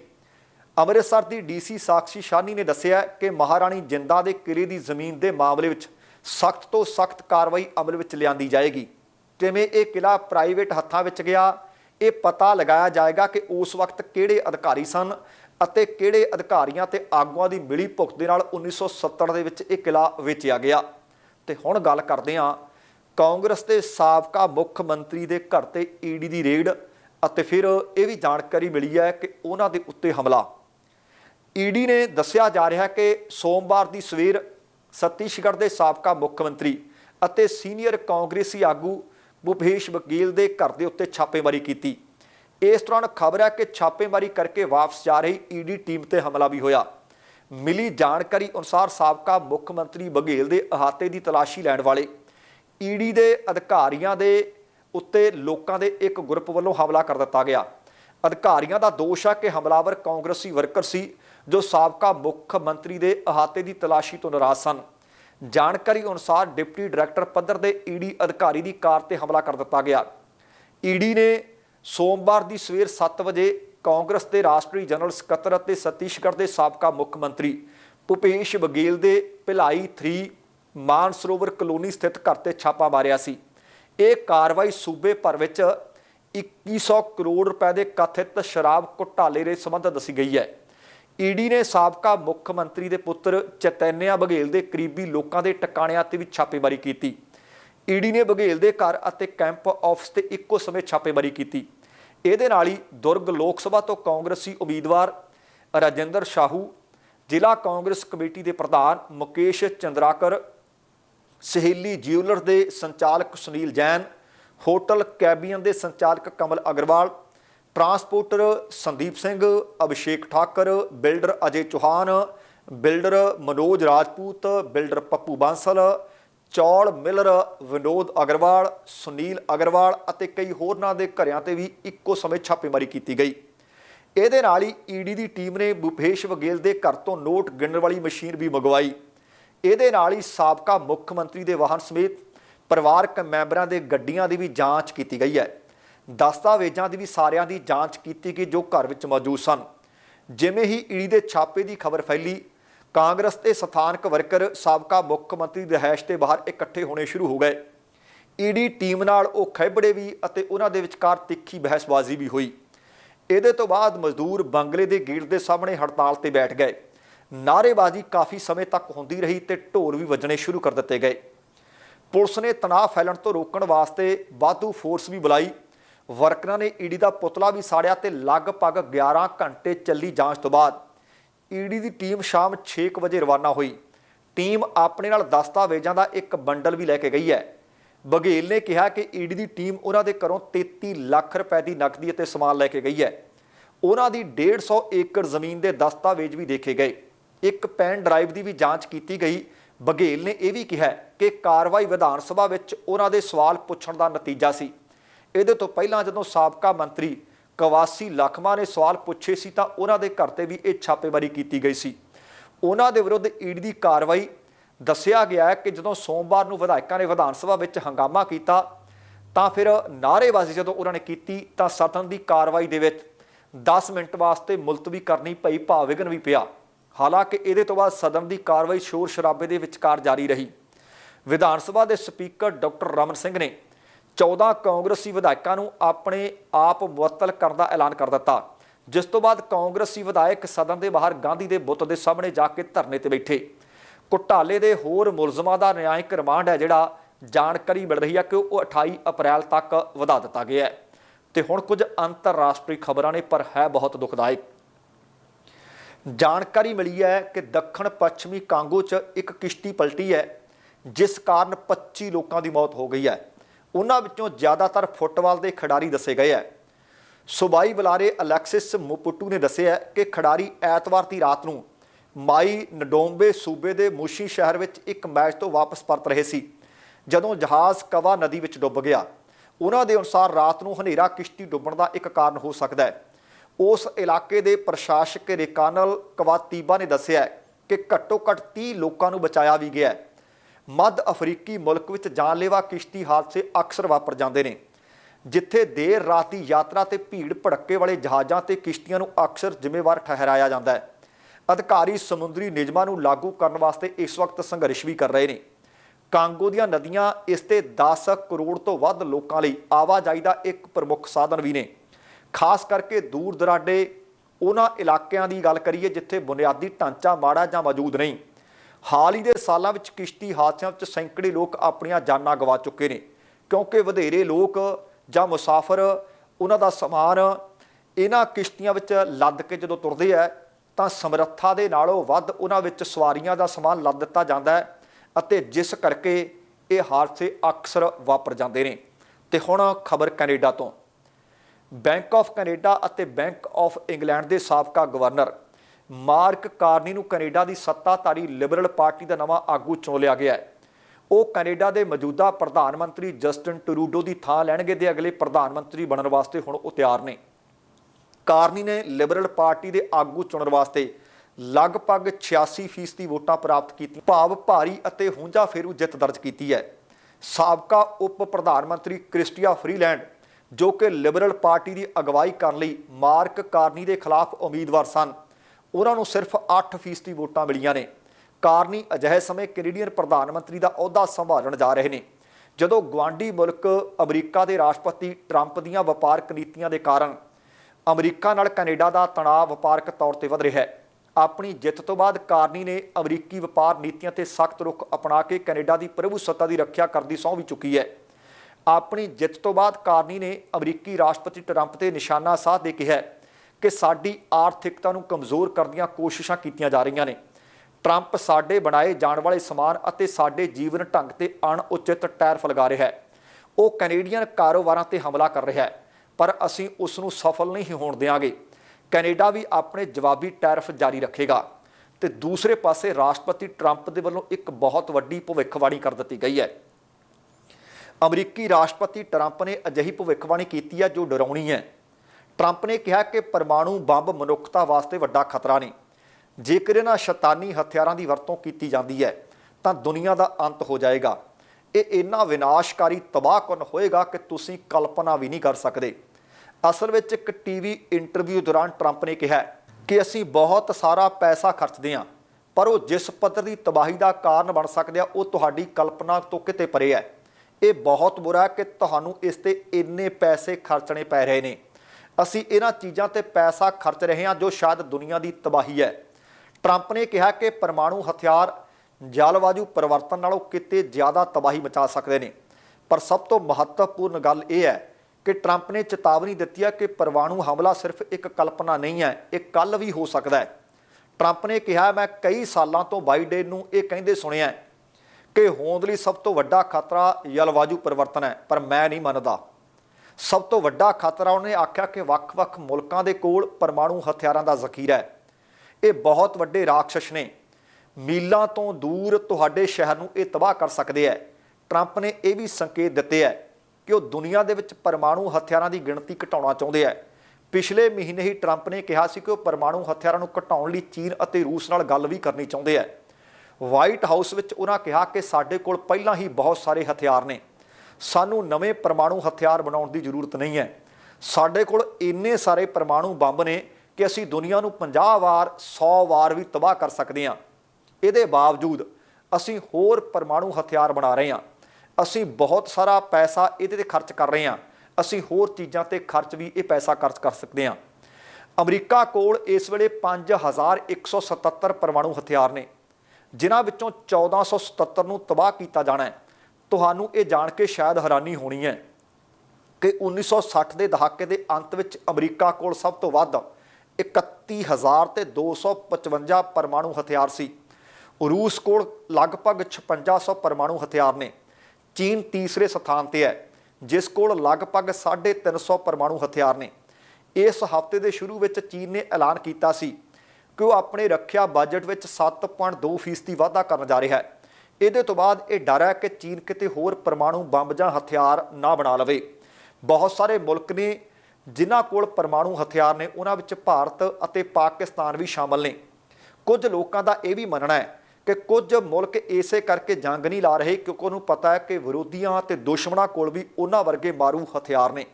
A: ਅੰਮ੍ਰਿਤਸਰ ਦੀ ਡੀਸੀ ਸਾਕਸ਼ੀ ਸ਼ਾਨੀ ਨੇ ਦੱਸਿਆ ਕਿ ਮਹਾਰਾਣੀ ਜਿੰਦਾ ਦੇ ਕਿਲੇ ਦੀ ਜ਼ਮੀਨ ਦੇ ਮਾਮਲੇ ਵਿੱਚ ਸਖਤ ਤੋਂ ਸਖਤ ਕਾਰਵਾਈ ਅਮਲ ਵਿੱਚ ਲਿਆਂਦੀ ਜਾਏਗੀ। ਕਿਵੇਂ ਇਹ ਕਿਲਾ ਪ੍ਰਾਈਵੇਟ ਹੱਥਾਂ ਵਿੱਚ ਗਿਆ, ਇਹ ਪਤਾ ਲਗਾਇਆ ਜਾਏਗਾ ਕਿ ਉਸ ਵਕਤ ਕਿਹੜੇ ਅਧਿਕਾਰੀ ਸਨ ਅਤੇ ਕਿਹੜੇ ਅਧਿਕਾਰੀਆਂ ਤੇ ਆਗੂਆਂ ਦੀ ਮਿਲੀ ਭੁਗਤ ਦੇ ਨਾਲ 1970 ਦੇ ਵਿੱਚ ਇਹ ਕਿਲਾ ਵੇਚਿਆ ਗਿਆ। ਤੇ ਹੁਣ ਗੱਲ ਕਰਦੇ ਹਾਂ ਕਾਂਗਰਸ ਦੇ ਸਾਬਕਾ ਮੁੱਖ ਮੰਤਰੀ ਦੇ ਘਰ ਤੇ ਈਡੀ ਦੀ ਰੇਡ ਅਤੇ ਫਿਰ ਇਹ ਵੀ ਜਾਣਕਾਰੀ ਮਿਲੀ ਹੈ ਕਿ ਉਹਨਾਂ ਦੇ ਉੱਤੇ ਹਮਲਾ। ਈਡੀ ਨੇ ਦੱਸਿਆ ਜਾ ਰਿਹਾ ਕਿ ਸੋਮਵਾਰ ਦੀ ਸਵੇਰ ਛੱਤੀਸਗੜ੍ਹ ਦੇ ਸਾਬਕਾ ਮੁੱਖ ਮੰਤਰੀ ਅਤੇ ਸੀਨੀਅਰ ਕਾਂਗਰਸੀ ਆਗੂ ਭੁਪੇਸ਼ ਬਘੇਲ ਦੇ ਘਰ ਦੇ ਉੱਤੇ ਛਾਪੇਮਾਰੀ ਕੀਤੀ। ਇਸ ਦੌਰਾਨ ਖਬਰ ਹੈ ਕਿ ਛਾਪੇਮਾਰੀ ਕਰਕੇ ਵਾਪਸ ਜਾ ਰਹੀ ਈਡੀ ਟੀਮ ਤੇ ਹਮਲਾ ਵੀ ਹੋਇਆ। ਮਿਲੀ ਜਾਣਕਾਰੀ ਅਨੁਸਾਰ ਸਾਬਕਾ ਮੁੱਖ ਮੰਤਰੀ ਬਘੇਲ ਦੇ ਅਹਾਤੇ ਦੀ ਤਲਾਸ਼ੀ ਲੈਣ ਵਾਲੇ ਈਡੀ ਦੇ ਅਧਿਕਾਰੀਆਂ ਦੇ ਉੱਤੇ ਲੋਕਾਂ ਦੇ ਇੱਕ ਗਰੁੱਪ ਵੱਲੋਂ ਹਮਲਾ ਕਰ ਦਿੱਤਾ ਗਿਆ। ਅਧਿਕਾਰੀਆਂ ਦਾ ਦੋਸ਼ ਹੈ ਕਿ ਹਮਲਾਵਰ ਕਾਂਗਰਸੀ ਵਰਕਰ ਸੀ ਜੋ ਸਾਬਕਾ ਮੁੱਖ ਮੰਤਰੀ ਦੇ ਅਹਾਤੇ ਦੀ ਤਲਾਸ਼ੀ ਤੋਂ ਨਾਰਾਜ਼ ਸਨ। ਜਾਣਕਾਰੀ ਅਨੁਸਾਰ ਡਿਪਟੀ ਡਾਇਰੈਕਟਰ ਪੱਧਰ ਦੇ ਈਡੀ ਅਧਿਕਾਰੀ ਦੀ ਕਾਰ ਤੇ ਹਮਲਾ ਕਰ ਦਿੱਤਾ ਗਿਆ। ਈਡੀ ਨੇ ਸੋਮਵਾਰ ਦੀ ਸਵੇਰ 7 ਵਜੇ ਕਾਂਗਰਸ ਦੇ ਰਾਸ਼ਟਰੀ ਜਨਰਲ ਸਕੱਤਰ ਅਤੇ ਛੱਤੀਸਗੜ੍ਹ ਦੇ ਸਾਬਕਾ ਮੁੱਖ ਮੰਤਰੀ ਭੁਪੇਸ਼ ਬਘੇਲ ਦੇ ਭਿਲਾਈ 3 ਮਾਨਸਰੋਵਰ ਕਲੋਨੀ ਸਥਿਤ ਘਰ ਤੇ ਛਾਪਾ ਮਾਰਿਆ ਸੀ। ਇਹ ਕਾਰਵਾਈ ਸੂਬੇ ਭਰ ਵਿੱਚ 2100 ਕਰੋੜ ਰੁਪਏ ਦੇ ਕਥਿਤ ਸ਼ਰਾਬ ਘੁਟਾਲੇ ਦੇ ਸੰਬੰਧ ਦੱਸੀ ਗਈ ਹੈ। ਈਡੀ ਨੇ ਸਾਬਕਾ ਮੁੱਖ ਮੰਤਰੀ ਦੇ ਪੁੱਤਰ ਚੈਤਨਿਆ ਬਘੇਲ ਦੇ ਕਰੀਬੀ ਲੋਕਾਂ ਦੇ ਟਿਕਾਣਿਆਂ ਤੇ ਵੀ ਛਾਪੇਮਾਰੀ ਕੀਤੀ। ਈਡੀ ਨੇ ਬਘੇਲ ਦੇ ਘਰ ਅਤੇ ਕੈਂਪ ਆਫਿਸ ਤੇ ਇੱਕੋ ਸਮੇਂ ਛਾਪੇਮਾਰੀ ਕੀਤੀ। ਇਹਦੇ ਨਾਲ ਹੀ ਦੁਰਗ ਲੋਕ ਸਭਾ ਤੋਂ ਕਾਂਗਰਸੀ ਉਮੀਦਵਾਰ ਰਾਜਿੰਦਰ ਸ਼ਾਹੂ, ਜ਼ਿਲ੍ਹਾ ਕਾਂਗਰਸ ਕਮੇਟੀ ਦੇ ਪ੍ਰਧਾਨ ਮੁਕੇਸ਼ ਚੰਦਰਾਕਰ, ਸਹੇਲੀ ਜਿਊਲਰ ਦੇ ਸੰਚਾਲਕ ਸੁਨੀਲ ਜੈਨ, ਹੋਟਲ ਕੈਬੀਅਨ ਦੇ ਸੰਚਾਲਕ Kamal Agarwal transporter Sandeep Singh, Abhishek Thakur, builder Ajay Chauhan, builder Manoj Rajput, builder Pappu Bansal, ਚੌਲ ਮਿਲਰ ਵਿਨੋਦ ਅਗਰਵਾਲ, ਸੁਨੀਲ ਅਗਰਵਾਲ ਅਤੇ ਕਈ ਹੋਰਨਾਂ ਦੇ ਘਰਿਆਂ ਤੇ ਵੀ ਇੱਕੋ ਸਮੇਂ ਛਾਪੇਮਾਰੀ ਕੀਤੀ ਗਈ। ਇਹਦੇ ਨਾਲ ਹੀ ਈਡੀ ਦੀ ਟੀਮ ਨੇ ਭੁਪੇਸ਼ ਬਘੇਲ ਦੇ ਘਰ ਤੋਂ ਨੋਟ ਗਿਣਨ ਵਾਲੀ ਮਸ਼ੀਨ ਵੀ ਮੰਗਵਾਈ। ਇਹਦੇ ਨਾਲ ਹੀ ਸਾਬਕਾ ਮੁੱਖ ਮੰਤਰੀ ਦੇ ਵਾਹਨ ਸਮੇਤ ਪਰਿਵਾਰਕ ਮੈਂਬਰਾਂ ਦੇ ਗੱਡੀਆਂ ਦੀ ਵੀ ਜਾਂਚ ਕੀਤੀ ਗਈ ਹੈ। ਦਸਤਾਵੇਜ਼ਾਂ ਦੀ ਵੀ ਸਾਰਿਆਂ ਦੀ ਜਾਂਚ ਕੀਤੀ ਗਈ ਜੋ ਘਰ ਵਿੱਚ ਮੌਜੂਦ ਸਨ। ਜਿਵੇਂ ਹੀ ਈਡੀ ਦੇ ਛਾਪੇ ਦੀ ਖਬਰ ਫੈਲੀ, ਕਾਂਗਰਸ ਦੇ ਸਥਾਨਕ ਵਰਕਰ ਸਾਬਕਾ ਮੁੱਖ ਮੰਤਰੀ ਦੇ ਰਿਹਾਇਸ਼ ਦੇ ਬਾਹਰ ਇਕੱਠੇ ਹੋਣੇ ਸ਼ੁਰੂ ਹੋ ਗਏ। ਈਡੀ ਟੀਮ ਨਾਲ ਉਹ ਖੈਬੜੇ ਵੀ ਅਤੇ ਉਹਨਾਂ ਦੇ ਵਿਚਕਾਰ ਤਿੱਖੀ ਬਹਿਸਬਾਜ਼ੀ ਵੀ ਹੋਈ। ਇਹਦੇ ਤੋਂ ਬਾਅਦ ਮਜ਼ਦੂਰ ਬੰਗਲੇ ਦੇ ਗੇਟ ਦੇ ਸਾਹਮਣੇ ਹੜਤਾਲ ਤੇ ਬੈਠ ਗਏ। ਨਾਅਰੇਬਾਜ਼ੀ ਕਾਫੀ ਸਮੇਂ ਤੱਕ ਹੁੰਦੀ ਰਹੀ ਤੇ ਢੋਲ ਵੀ ਵੱਜਣੇ ਸ਼ੁਰੂ ਕਰ ਦਿੱਤੇ ਗਏ। ਪੁਲਿਸ ਨੇ ਤਣਾਅ ਫੈਲਣ ਤੋਂ ਰੋਕਣ ਵਾਸਤੇ ਵਾਧੂ ਫੋਰਸ ਵੀ ਬੁਲਾਈ। ਵਰਕਰਾਂ ਨੇ ਈਡੀ ਦਾ ਪੁਤਲਾ ਵੀ ਸਾੜਿਆ ਤੇ ਲਗਭਗ 11 ਘੰਟੇ ਚੱਲੀ ਜਾਂਚ ਤੋਂ ਬਾਅਦ। ਈਡੀ ਦੀ ਟੀਮ ਸ਼ਾਮ 6 ਕੁ ਵਜੇ ਰਵਾਨਾ ਹੋਈ। ਟੀਮ ਆਪਣੇ ਨਾਲ ਦਸਤਾਵੇਜ਼ਾਂ ਦਾ ਇੱਕ ਬੰਡਲ ਵੀ ਲੈ ਕੇ ਗਈ ਹੈ। ਬਘੇਲ ਨੇ ਕਿਹਾ ਕਿ ਈਡੀ ਦੀ ਟੀਮ ਉਹਨਾਂ ਦੇ ਘਰੋਂ 33 ਲੱਖ ਰੁਪਏ ਦੀ ਨਕਦੀ ਅਤੇ ਸਮਾਨ ਲੈ ਕੇ ਗਈ ਹੈ। ਉਹਨਾਂ ਦੀ 150 ਏਕੜ ਜ਼ਮੀਨ ਦੇ ਦਸਤਾਵੇਜ਼ ਵੀ ਦੇਖੇ ਗਏ। ਇੱਕ ਪੈਨ ਡਰਾਈਵ ਦੀ ਵੀ ਜਾਂਚ ਕੀਤੀ ਗਈ। ਬਘੇਲ ਨੇ ਇਹ ਵੀ ਕਿਹਾ ਕਿ ਕਾਰਵਾਈ ਵਿਧਾਨ ਸਭਾ ਵਿੱਚ ਉਹਨਾਂ ਦੇ ਸਵਾਲ ਪੁੱਛਣ ਦਾ ਨਤੀਜਾ ਸੀ। ਇਹਦੇ ਤੋਂ ਪਹਿਲਾਂ ਜਦੋਂ ਸਾਬਕਾ ਮੰਤਰੀ ਕਵਾਸੀ ਲਖਮਾ ਨੇ ਸਵਾਲ ਪੁੱਛੇ ਸੀ ਤਾਂ ਉਹਨਾਂ ਦੇ ਘਰ ਤੇ ਵੀ ਇਹ ਛਾਪੇਮਾਰੀ ਕੀਤੀ ਗਈ ਸੀ। ਉਹਨਾਂ ਦੇ ਵਿਰੁੱਧ ਈਡੀ ਦੀ ਕਾਰਵਾਈ ਦੱਸਿਆ ਗਿਆ ਹੈ ਕਿ ਜਦੋਂ ਸੋਮਵਾਰ ਨੂੰ ਵਿਧਾਇਕਾਂ ਨੇ ਵਿਧਾਨ ਸਭਾ ਵਿੱਚ ਹੰਗਾਮਾ ਕੀਤਾ, ਤਾਂ ਫਿਰ ਨਾਅਰੇਬਾਜ਼ੀ ਜਦੋਂ ਉਹਨਾਂ ਨੇ ਕੀਤੀ, ਤਾਂ ਸਦਨ ਦੀ ਕਾਰਵਾਈ ਦੇ ਵਿੱਚ 10 ਮਿੰਟ ਵਾਸਤੇ ਮੁਲਤਵੀ ਕਰਨੀ ਪਈ ਭਾਵਿਗਨ ਵੀ ਪਿਆ। ਹਾਲਾਂਕਿ ਇਹਦੇ ਤੋਂ ਬਾਅਦ ਸਦਨ ਦੀ ਕਾਰਵਾਈ ਸ਼ੋਰ ਸ਼ਰਾਬੇ ਦੇ ਵਿਚਕਾਰ ਜਾਰੀ ਰਹੀ। ਵਿਧਾਨ ਸਭਾ ਦੇ ਸਪੀਕਰ ਡਾਕਟਰ ਰਮਨ ਸਿੰਘ ਨੇ 14 ਕਾਂਗਰਸੀ ਵਿਧਾਇਕਾਂ ਨੂੰ ਆਪਣੇ ਆਪ ਮੁਅੱਤਲ ਕਰਨ ਦਾ ਐਲਾਨ ਕਰ ਦਿੱਤਾ। ਜਿਸ ਤੋਂ ਬਾਅਦ ਕਾਂਗਰਸੀ ਵਿਧਾਇਕ ਸਦਨ ਦੇ ਬਾਹਰ ਗਾਂਧੀ ਦੇ ਬੁੱਤ ਦੇ ਸਾਹਮਣੇ ਜਾ ਕੇ ਧਰਨੇ ਤੇ ਬੈਠੇ। ਘੁਟਾਲੇ ਦੇ ਹੋਰ ਮੁਲਜ਼ਮਾਂ ਦਾ ਨਿਆਂਇਕ ਰਿਮਾਂਡ ਹੈ ਜਿਹੜਾ ਜਾਣਕਾਰੀ ਮਿਲ ਰਹੀ ਹੈ ਕਿ ਉਹ 28 ਅਪ੍ਰੈਲ ਤੱਕ ਵਧਾ ਦਿੱਤਾ ਗਿਆ ਹੈ। ਤੇ ਹੁਣ ਕੁਝ ਅੰਤਰਰਾਸ਼ਟਰੀ ਖਬਰਾਂ ਨੇ, ਪਰ ਹੈ ਬਹੁਤ ਦੁਖਦਾਇਕ। ਜਾਣਕਾਰੀ ਮਿਲੀ ਹੈ ਕਿ ਦੱਖਣ ਪੱਛਮੀ ਕਾਂਗੋ 'ਚ ਇੱਕ ਕਿਸ਼ਤੀ ਪਲਟੀ ਹੈ, ਜਿਸ ਕਾਰਨ 25 ਲੋਕਾਂ ਦੀ ਮੌਤ ਹੋ ਗਈ ਹੈ। ਉਹਨਾਂ ਵਿੱਚੋਂ ਜ਼ਿਆਦਾਤਰ ਫੁੱਟਬਾਲ ਦੇ ਖਿਡਾਰੀ ਦੱਸੇ ਗਏ ਹੈ ਸੁਬਾਈ ਬੁਲਾਰੇ ਅਲੈਕਸਿਸ ਮੁਪੁੱਟੂ ਨੇ ਦੱਸਿਆ ਕਿ ਖਿਡਾਰੀ ਐਤਵਾਰ ਦੀ ਰਾਤ ਨੂੰ ਮਾਈ ਨਡੋਂਬੇ ਸੂਬੇ ਦੇ ਮੁਸ਼ੀ ਸ਼ਹਿਰ ਵਿੱਚ ਇੱਕ ਮੈਚ ਤੋਂ ਵਾਪਸ ਪਰਤ ਰਹੇ ਸੀ, ਜਦੋਂ ਜਹਾਜ਼ ਕਵਾ ਨਦੀ ਵਿੱਚ ਡੁੱਬ ਗਿਆ। ਉਹਨਾਂ ਦੇ ਅਨੁਸਾਰ ਰਾਤ ਨੂੰ ਹਨੇਰਾ ਕਿਸ਼ਤੀ ਡੁੱਬਣ ਦਾ ਇੱਕ ਕਾਰਨ ਹੋ ਸਕਦਾ ਹੈ। ਉਸ ਇਲਾਕੇ ਦੇ ਪ੍ਰਸ਼ਾਸਕ ਰੇਕਾਨਲ ਕਵਾਤੀਬਾ ਨੇ ਦੱਸਿਆ ਕਿ ਘੱਟੋ-ਘੱਟ 30 ਲੋਕਾਂ ਨੂੰ ਬਚਾਇਆ ਵੀ ਗਿਆ ਹੈ। ਮੱਧ ਅਫਰੀਕੀ ਮੁਲਕ ਵਿੱਚ ਜਾਨਲੇਵਾ ਕਿਸ਼ਤੀ ਹਾਦਸੇ ਅਕਸਰ ਵਾਪਰ ਜਾਂਦੇ ਨੇ, ਜਿੱਥੇ ਦੇਰ ਰਾਤ ਦੀ ਯਾਤਰਾ ਤੇ ਭੀੜ ਭੜੱਕੇ ਵਾਲੇ ਜਹਾਜ਼ਾਂ ਤੇ ਕਿਸ਼ਤੀਆਂ ਨੂੰ ਅਕਸਰ ਜ਼ਿੰਮੇਵਾਰ ਠਹਿਰਾਇਆ ਜਾਂਦਾ ਹੈ। ਅਧਿਕਾਰੀ ਸਮੁੰਦਰੀ ਨਿਯਮਾਂ ਨੂੰ ਲਾਗੂ ਕਰਨ ਵਾਸਤੇ ਇਸ ਵਕਤ ਸੰਘਰਸ਼ ਵੀ ਕਰ ਰਹੇ ਨੇ। ਕਾਂਗੋ ਦੀਆਂ ਨਦੀਆਂ ਇਸ ਤੇ 10 ਕਰੋੜ ਤੋਂ ਵੱਧ ਲੋਕਾਂ ਲਈ ਆਵਾਜਾਈ ਦਾ ਇੱਕ ਪ੍ਰਮੁੱਖ ਸਾਧਨ ਵੀ ਨੇ। ਖਾਸ ਕਰਕੇ ਦੂਰ ਦਰਾਡੇ ਉਹਨਾਂ ਇਲਾਕਿਆਂ ਦੀ ਗੱਲ ਕਰੀਏ ਜਿੱਥੇ ਬੁਨਿਆਦੀ ਢਾਂਚਾ ਮਾੜਾ ਜਾਂ ਮੌਜੂਦ ਨਹੀਂ। ਹਾਲ ਹੀ ਦੇ ਸਾਲਾਂ ਵਿੱਚ ਕਿਸ਼ਤੀ ਹਾਦਸਿਆਂ ਵਿੱਚ ਸੈਂਕੜੇ ਲੋਕ ਆਪਣੀਆਂ ਜਾਨਾਂ ਗਵਾ ਚੁੱਕੇ ਨੇ। ਕਿਉਂਕਿ ਵਧੇਰੇ ਲੋਕ ਜਾਂ ਮੁਸਾਫਰ, ਉਹਨਾਂ ਦਾ ਸਮਾਨ ਇਹਨਾਂ ਕਿਸ਼ਤੀਆਂ ਵਿੱਚ ਲੱਦ ਕੇ ਜਦੋਂ ਤੁਰਦੇ ਆ, ਤਾਂ ਸਮਰੱਥਾ ਦੇ ਨਾਲੋਂ ਵੱਧ ਉਹਨਾਂ ਵਿੱਚ ਸਵਾਰੀਆਂ ਦਾ ਸਮਾਨ ਲੱਦ ਦਿੱਤਾ ਜਾਂਦਾ ਹੈ ਅਤੇ ਜਿਸ ਕਰਕੇ ਇਹ ਹਾਦਸੇ ਅਕਸਰ ਵਾਪਰ ਜਾਂਦੇ ਨੇ। ਤੇ ਹੁਣ ਖਬਰ ਕੈਨੇਡਾ ਤੋਂ। ਬੈਂਕ ਆਫ ਕੈਨੇਡਾ ਅਤੇ ਬੈਂਕ ਆਫ ਇੰਗਲੈਂਡ ਦੇ ਸਾਬਕਾ ਗਵਰਨਰ ਮਾਰਕ ਕਾਰਨੀ ਨੂੰ ਕੈਨੇਡਾ ਦੀ ਸੱਤਾਧਾਰੀ ਲਿਬਰਲ ਪਾਰਟੀ ਦਾ ਨਵਾਂ ਆਗੂ ਚੁਣ ਲਿਆ ਗਿਆ ਹੈ। ਉਹ ਕੈਨੇਡਾ ਦੇ ਮੌਜੂਦਾ ਪ੍ਰਧਾਨ ਮੰਤਰੀ ਜਸਟਨ ਟਰੂਡੋ ਦੀ ਥਾਂ ਲੈਣਗੇ ਤੇ ਅਗਲੇ ਪ੍ਰਧਾਨ ਮੰਤਰੀ ਬਣਨ ਵਾਸਤੇ ਹੁਣ ਉਹ ਤਿਆਰ ਨੇ। ਕਾਰਨੀ ਨੇ ਲਿਬਰਲ ਪਾਰਟੀ ਦੇ ਆਗੂ ਚੁਣਨ ਵਾਸਤੇ ਲਗਭਗ 86% ਵੋਟਾਂ ਪ੍ਰਾਪਤ ਕੀਤੀ ਭਾਵ ਭਾਰੀ ਅਤੇ ਹੁੰਜਾ ਫੇਰੂ ਜਿੱਤ ਦਰਜ ਕੀਤੀ ਹੈ। ਸਾਬਕਾ ਉਪ ਪ੍ਰਧਾਨ ਮੰਤਰੀ ਕ੍ਰਿਸਟੀਆ ਫਰੀਲੈਂਡ, ਜੋ ਕਿ ਲਿਬਰਲ ਪਾਰਟੀ ਦੀ ਅਗਵਾਈ ਕਰਨ ਲਈ ਮਾਰਕ ਕਾਰਨੀ ਦੇ ਖਿਲਾਫ ਉਮੀਦਵਾਰ ਸਨ ਉਹਨਾਂ ਨੂੰ ਸਿਰਫ 8% ਵੋਟਾਂ ਮਿਲੀਆਂ ਨੇ। ਕਾਰਨੀ ਅਜਿਹੇ ਸਮੇਂ ਕੈਨੇਡੀਅਨ ਪ੍ਰਧਾਨ ਮੰਤਰੀ ਦਾ ਅਹੁਦਾ ਸੰਭਾਲਣ ਜਾ ਰਹੇ ਨੇ। ਜਦੋਂ ਗਵਾਂਡੀ ਮੁਲਕ ਅਮਰੀਕਾ ਦੇ ਰਾਸ਼ਟਰਪਤੀ ਟਰੰਪ ਦੀਆਂ ਵਪਾਰਕ ਨੀਤੀਆਂ ਦੇ ਕਾਰਨ ਅਮਰੀਕਾ ਨਾਲ ਕੈਨੇਡਾ ਦਾ ਤਣਾਅ ਵਪਾਰਕ ਤੌਰ ਤੇ ਵਧ ਰਿਹਾ ਹੈ, ਆਪਣੀ ਜਿੱਤ ਤੋਂ ਬਾਅਦ ਕਾਰਨੀ ਨੇ ਅਮਰੀਕੀ ਵਪਾਰ ਨੀਤੀਆਂ ਤੇ ਸਖਤ ਰੁਖ ਅਪਣਾ ਕੇ ਕੈਨੇਡਾ ਦੀ ਪ੍ਰਭੂਸੱਤਾ ਦੀ ਰੱਖਿਆ ਕਰਨ ਦੀ ਸਹੁੰ ਵੀ ਚੁੱਕੀ ਹੈ। ਆਪਣੀ ਜਿੱਤ ਤੋਂ ਬਾਅਦ ਕਾਰਨੀ ਨੇ ਅਮਰੀਕੀ ਰਾਸ਼ਟਰਪਤੀ ਟਰੰਪ ਤੇ ਨਿਸ਼ਾਨਾ ਸਾਧ ਦੇ ਕਿਹਾ ਕਿ ਸਾਡੀ ਆਰਥਿਕਤਾ ਨੂੰ ਕਮਜ਼ੋਰ ਕਰਨ ਦੀਆਂ ਕੋਸ਼ਿਸ਼ਾਂ ਕੀਤੀਆਂ ਜਾ ਰਹੀਆਂ ਨੇ। ਟਰੰਪ ਸਾਡੇ ਬਣਾਏ ਜਾਣ ਵਾਲੇ ਸਮਾਨ ਅਤੇ ਸਾਡੇ ਜੀਵਨ ਢੰਗ ਤੇ ਅਣਉਚਿਤ ਟੈਰਫ ਲਗਾ ਰਿਹਾ ਹੈ। ਉਹ ਕੈਨੇਡੀਅਨ ਕਾਰੋਬਾਰਾਂ ਤੇ ਹਮਲਾ ਕਰ ਰਿਹਾ ਹੈ, ਪਰ ਅਸੀਂ ਉਸ ਨੂੰ ਸਫਲ ਨਹੀਂ ਹੋਣ ਦੇਵਾਂਗੇ ਕੈਨੇਡਾ ਵੀ ਆਪਣੇ ਜਵਾਬੀ ਟੈਰਫ ਜਾਰੀ ਰੱਖੇਗਾ। ਤੇ ਦੂਸਰੇ ਪਾਸੇ ਰਾਸ਼ਟਰਪਤੀ ਟਰੰਪ ਦੇ ਵੱਲੋਂ ਇੱਕ ਬਹੁਤ ਵੱਡੀ ਭਵਿੱਖਬਾਣੀ ਕਰ ਦਿੱਤੀ ਗਈ ਹੈ। ਅਮਰੀਕੀ ਰਾਸ਼ਟਰਪਤੀ ਟਰੰਪ ਨੇ ਅਜਿਹੀ ਭਵਿੱਖਬਾਣੀ ਕੀਤੀ ਹੈ ਜੋ ਡਰਾਉਣੀ ਹੈ। ਟਰੰਪ ਨੇ ਕਿਹਾ ਕਿ ਪਰਮਾਣੂ ਬੰਬ ਮਨੁੱਖਤਾ ਵਾਸਤੇ ਵੱਡਾ ਖਤਰਾ ਨੇ। ਜੇਕਰ ਇਹਨਾਂ ਸ਼ੈਤਾਨੀ ਹਥਿਆਰਾਂ ਦੀ ਵਰਤੋਂ ਕੀਤੀ ਜਾਂਦੀ ਹੈ, ਤਾਂ ਦੁਨੀਆ ਦਾ ਅੰਤ ਹੋ ਜਾਏਗਾ। ਇਹ ਇੰਨਾ ਵਿਨਾਸ਼ਕਾਰੀ ਤਬਾਹਕੁਨ ਹੋਏਗਾ ਕਿ ਤੁਸੀਂ ਕਲਪਨਾ ਵੀ ਨਹੀਂ ਕਰ ਸਕਦੇ। ਅਸਲ ਵਿੱਚ ਇੱਕ ਟੀਵੀ ਇੰਟਰਵਿਊ ਦੌਰਾਨ ਟਰੰਪ ਨੇ ਕਿਹਾ ਕਿ ਅਸੀਂ ਬਹੁਤ ਸਾਰਾ ਪੈਸਾ ਖਰਚਦੇ ਹਾਂ, ਪਰ ਉਹ ਜਿਸ ਪੱਧਰ ਦੀ ਤਬਾਹੀ ਦਾ ਕਾਰਨ ਬਣ ਸਕਦੇ ਆ, ਉਹ ਤੁਹਾਡੀ ਕਲਪਨਾ ਤੋਂ ਕਿਤੇ ਪਰੇ ਹੈ। ਇਹ ਬਹੁਤ ਬੁਰਾ ਕਿ ਤੁਹਾਨੂੰ ਇਸ ਤੇ ਇੰਨੇ ਪੈਸੇ ਖਰਚਣੇ ਪੈ ਰਹੇ ਨੇ। ਅਸੀਂ ਇਹਨਾਂ ਚੀਜ਼ਾਂ ਤੇ ਪੈਸਾ ਖਰਚ ਰਹੇ ਹਾਂ ਜੋ ਸ਼ਾਇਦ ਦੁਨੀਆ ਦੀ ਤਬਾਹੀ ਹੈ। ਟਰੰਪ ਨੇ ਕਿਹਾ ਕਿ ਪਰਮਾਣੂ ਹਥਿਆਰ ਜਲਵਾਯੂ ਪਰਿਵਰਤਨ ਨਾਲੋਂ ਕਿਤੇ ਜ਼ਿਆਦਾ ਤਬਾਹੀ ਮਚਾ ਸਕਦੇ ਨੇ। ਪਰ ਸਭ ਤੋਂ ਮਹੱਤਵਪੂਰਨ ਗੱਲ ਇਹ ਹੈ ਕਿ ਟਰੰਪ ਨੇ ਚੇਤਾਵਨੀ ਦਿੱਤੀ ਹੈ ਕਿ ਪਰਮਾਣੂ ਹਮਲਾ ਸਿਰਫ ਇੱਕ ਕਲਪਨਾ ਨਹੀਂ ਹੈ, ਇਹ ਕੱਲ ਵੀ ਹੋ ਸਕਦਾ ਹੈ। ਟਰੰਪ ਨੇ ਕਿਹਾ, ਮੈਂ ਕਈ ਸਾਲਾਂ ਤੋਂ ਬਾਈਡਨ ਨੂੰ ਇਹ ਕਹਿੰਦੇ ਸੁਣਿਆ ਕਿ ਹੋਂਦ ਲਈ ਸਭ ਤੋਂ ਵੱਡਾ ਖਤਰਾ ਜਲਵਾਯੂ ਪਰਿਵਰਤਨ ਹੈ, ਪਰ ਮੈਂ ਨਹੀਂ ਮੰਨਦਾ। ਸਭ ਤੋਂ ਵੱਡਾ ਖਤਰਾ ਉਹਨੇ ਆਖਿਆ ਕਿ ਵੱਖ-ਵੱਖ ਮੁਲਕਾਂ ਦੇ ਕੋਲ ਪਰਮਾਣੂ ਹਥਿਆਰਾਂ ਦਾ ਜ਼ਖੀਰਾ ਹੈ। ਇਹ ਬਹੁਤ ਵੱਡੇ ਰਾਖਸ਼ ਨੇ। ਮੀਲਾਂ ਤੋਂ ਦੂਰ ਤੁਹਾਡੇ ਸ਼ਹਿਰ ਨੂੰ ਇਹ ਤਬਾਹ ਕਰ ਸਕਦੇ ਹੈ ਟਰੰਪ ਨੇ ਇਹ ਵੀ ਸੰਕੇਤ ਦਿੱਤੇ ਹੈ ਕਿ ਉਹ ਦੁਨੀਆ ਦੇ ਵਿੱਚ ਪਰਮਾਣੂ ਹਥਿਆਰਾਂ ਦੀ ਗਿਣਤੀ ਘਟਾਉਣਾ ਚਾਹੁੰਦੇ ਹੈ ਪਿਛਲੇ ਮਹੀਨੇ ਹੀ ਟਰੰਪ ਨੇ ਕਿਹਾ ਸੀ ਕਿ ਉਹ ਪਰਮਾਣੂ ਹਥਿਆਰਾਂ ਨੂੰ ਘਟਾਉਣ ਲਈ ਚੀਨ ਅਤੇ ਰੂਸ ਨਾਲ ਗੱਲ ਵੀ ਕਰਨੀ ਚਾਹੁੰਦੇ ਹੈ ਵਾਈਟ ਹਾਊਸ ਵਿੱਚ ਉਹਨਾਂ ਕਿਹਾ ਕਿ ਸਾਡੇ ਕੋਲ ਪਹਿਲਾਂ ਹੀ ਬਹੁਤ ਸਾਰੇ ਹਥਿਆਰ ਨੇ। ਸਾਨੂੰ ਨਵੇਂ ਪਰਮਾਣੂ ਹਥਿਆਰ ਬਣਾਉਣ ਦੀ ਜ਼ਰੂਰਤ ਨਹੀਂ ਹੈ। ਸਾਡੇ ਕੋਲ ਇੰਨੇ ਸਾਰੇ ਪਰਮਾਣੂ ਬੰਬ ਨੇ ਕਿ ਅਸੀਂ ਦੁਨੀਆ ਨੂੰ 50 ਵਾਰ 100 ਵਾਰ ਵੀ ਤਬਾਹ ਕਰ ਸਕਦੇ ਹਾਂ। ਇਹਦੇ ਬਾਵਜੂਦ ਅਸੀਂ ਹੋਰ ਪਰਮਾਣੂ ਹਥਿਆਰ ਬਣਾ ਰਹੇ ਹਾਂ। ਅਸੀਂ ਬਹੁਤ ਸਾਰਾ ਪੈਸਾ ਇਹਦੇ ਤੇ ਖਰਚ ਕਰ ਰਹੇ ਹਾਂ। ਅਸੀਂ ਹੋਰ ਚੀਜ਼ਾਂ ਤੇ ਖਰਚ ਵੀ ਇਹ ਪੈਸਾ ਖਰਚ ਕਰ ਸਕਦੇ ਹਾਂ। ਅਮਰੀਕਾ ਕੋਲ ਇਸ ਵੇਲੇ 5177 ਪਰਮਾਣੂ ਹਥਿਆਰ ਨੇ, ਜਿਨ੍ਹਾਂ ਵਿੱਚੋਂ 1477 ਨੂੰ ਤਬਾਹ ਕੀਤਾ ਜਾਣਾ ਹੈ। ਤੁਹਾਨੂੰ ਇਹ ਜਾਣ ਕੇ ਸ਼ਾਇਦ ਹੈਰਾਨੀ ਹੋਣੀ ਹੈ ਕਿ 1960 ਦੇ ਦਹਾਕੇ ਦੇ ਅੰਤ ਵਿੱਚ ਅਮਰੀਕਾ ਕੋਲ ਸਭ ਤੋਂ ਵੱਧ 31000 ਤੇ 255 ਪਰਮਾਣੂ ਹਥਿਆਰ ਸੀ। ਰੂਸ ਕੋਲ ਲਗਭਗ 5600 ਪਰਮਾਣੂ ਹਥਿਆਰ ਨੇ। ਚੀਨ ਤੀਸਰੇ ਸਥਾਨ ਤੇ ਹੈ, ਜਿਸ ਕੋਲ ਲਗਭਗ 350 ਪਰਮਾਣੂ ਹਥਿਆਰ ਨੇ। ਇਸ ਹਫ਼ਤੇ ਦੇ ਸ਼ੁਰੂ ਵਿੱਚ ਚੀਨ ਨੇ ਐਲਾਨ ਕੀਤਾ ਸੀ ਕਿ ਉਹ ਆਪਣੇ ਰੱਖਿਆ ਬਜਟ ਵਿੱਚ 7.2% ਫੀਸਦੀ ਵਾਧਾ ਕਰਨ ਜਾ ਰਿਹਾ ਹੈ। ਇਹਦੇ ਤੋਂ ਬਾਅਦ ਇਹ ਡਰ ਹੈ ਕਿ ਚੀਨ ਕਿਤੇ ਹੋਰ ਪਰਮਾਣੂ ਬੰਬ ਜਾਂ ਹਥਿਆਰ ਨਾ ਬਣਾ ਲਵੇ। ਬਹੁਤ ਸਾਰੇ ਮੁਲਕ ਨੇ ਜਿਨ੍ਹਾਂ ਕੋਲ ਪਰਮਾਣੂ ਹਥਿਆਰ ਨੇ, ਉਹਨਾਂ ਵਿੱਚ ਭਾਰਤ ਅਤੇ ਪਾਕਿਸਤਾਨ ਵੀ ਸ਼ਾਮਲ ਨੇ। ਕੁਝ ਲੋਕਾਂ ਦਾ ਇਹ ਵੀ ਮੰਨਣਾ ਹੈ ਕਿ ਕੁਝ ਮੁਲਕ ਇਸੇ ਕਰਕੇ ਜੰਗ ਨਹੀਂ ਲਾ ਰਹੇ ਕਿਉਂਕਿ ਉਹਨੂੰ ਪਤਾ ਹੈ ਕਿ ਵਿਰੋਧੀਆਂ ਤੇ ਦੁਸ਼ਮਣਾਂ ਕੋਲ ਵੀ ਉਹਨਾਂ ਵਰਗੇ ਮਾਰੂ ਹਥਿਆਰ ਨੇ।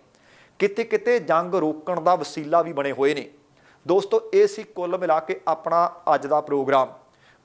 A: ਕਿਤੇ ਕਿਤੇ ਜੰਗ ਰੋਕਣ ਦਾ ਵਸੀਲਾ ਵੀ ਬਣੇ ਹੋਏ ਨੇ। ਦੋਸਤੋ, ਇਹ ਸੀ ਕੁੱਲ ਮਿਲਾ ਕੇ ਆਪਣਾ ਅੱਜ ਦਾ ਪ੍ਰੋਗਰਾਮ।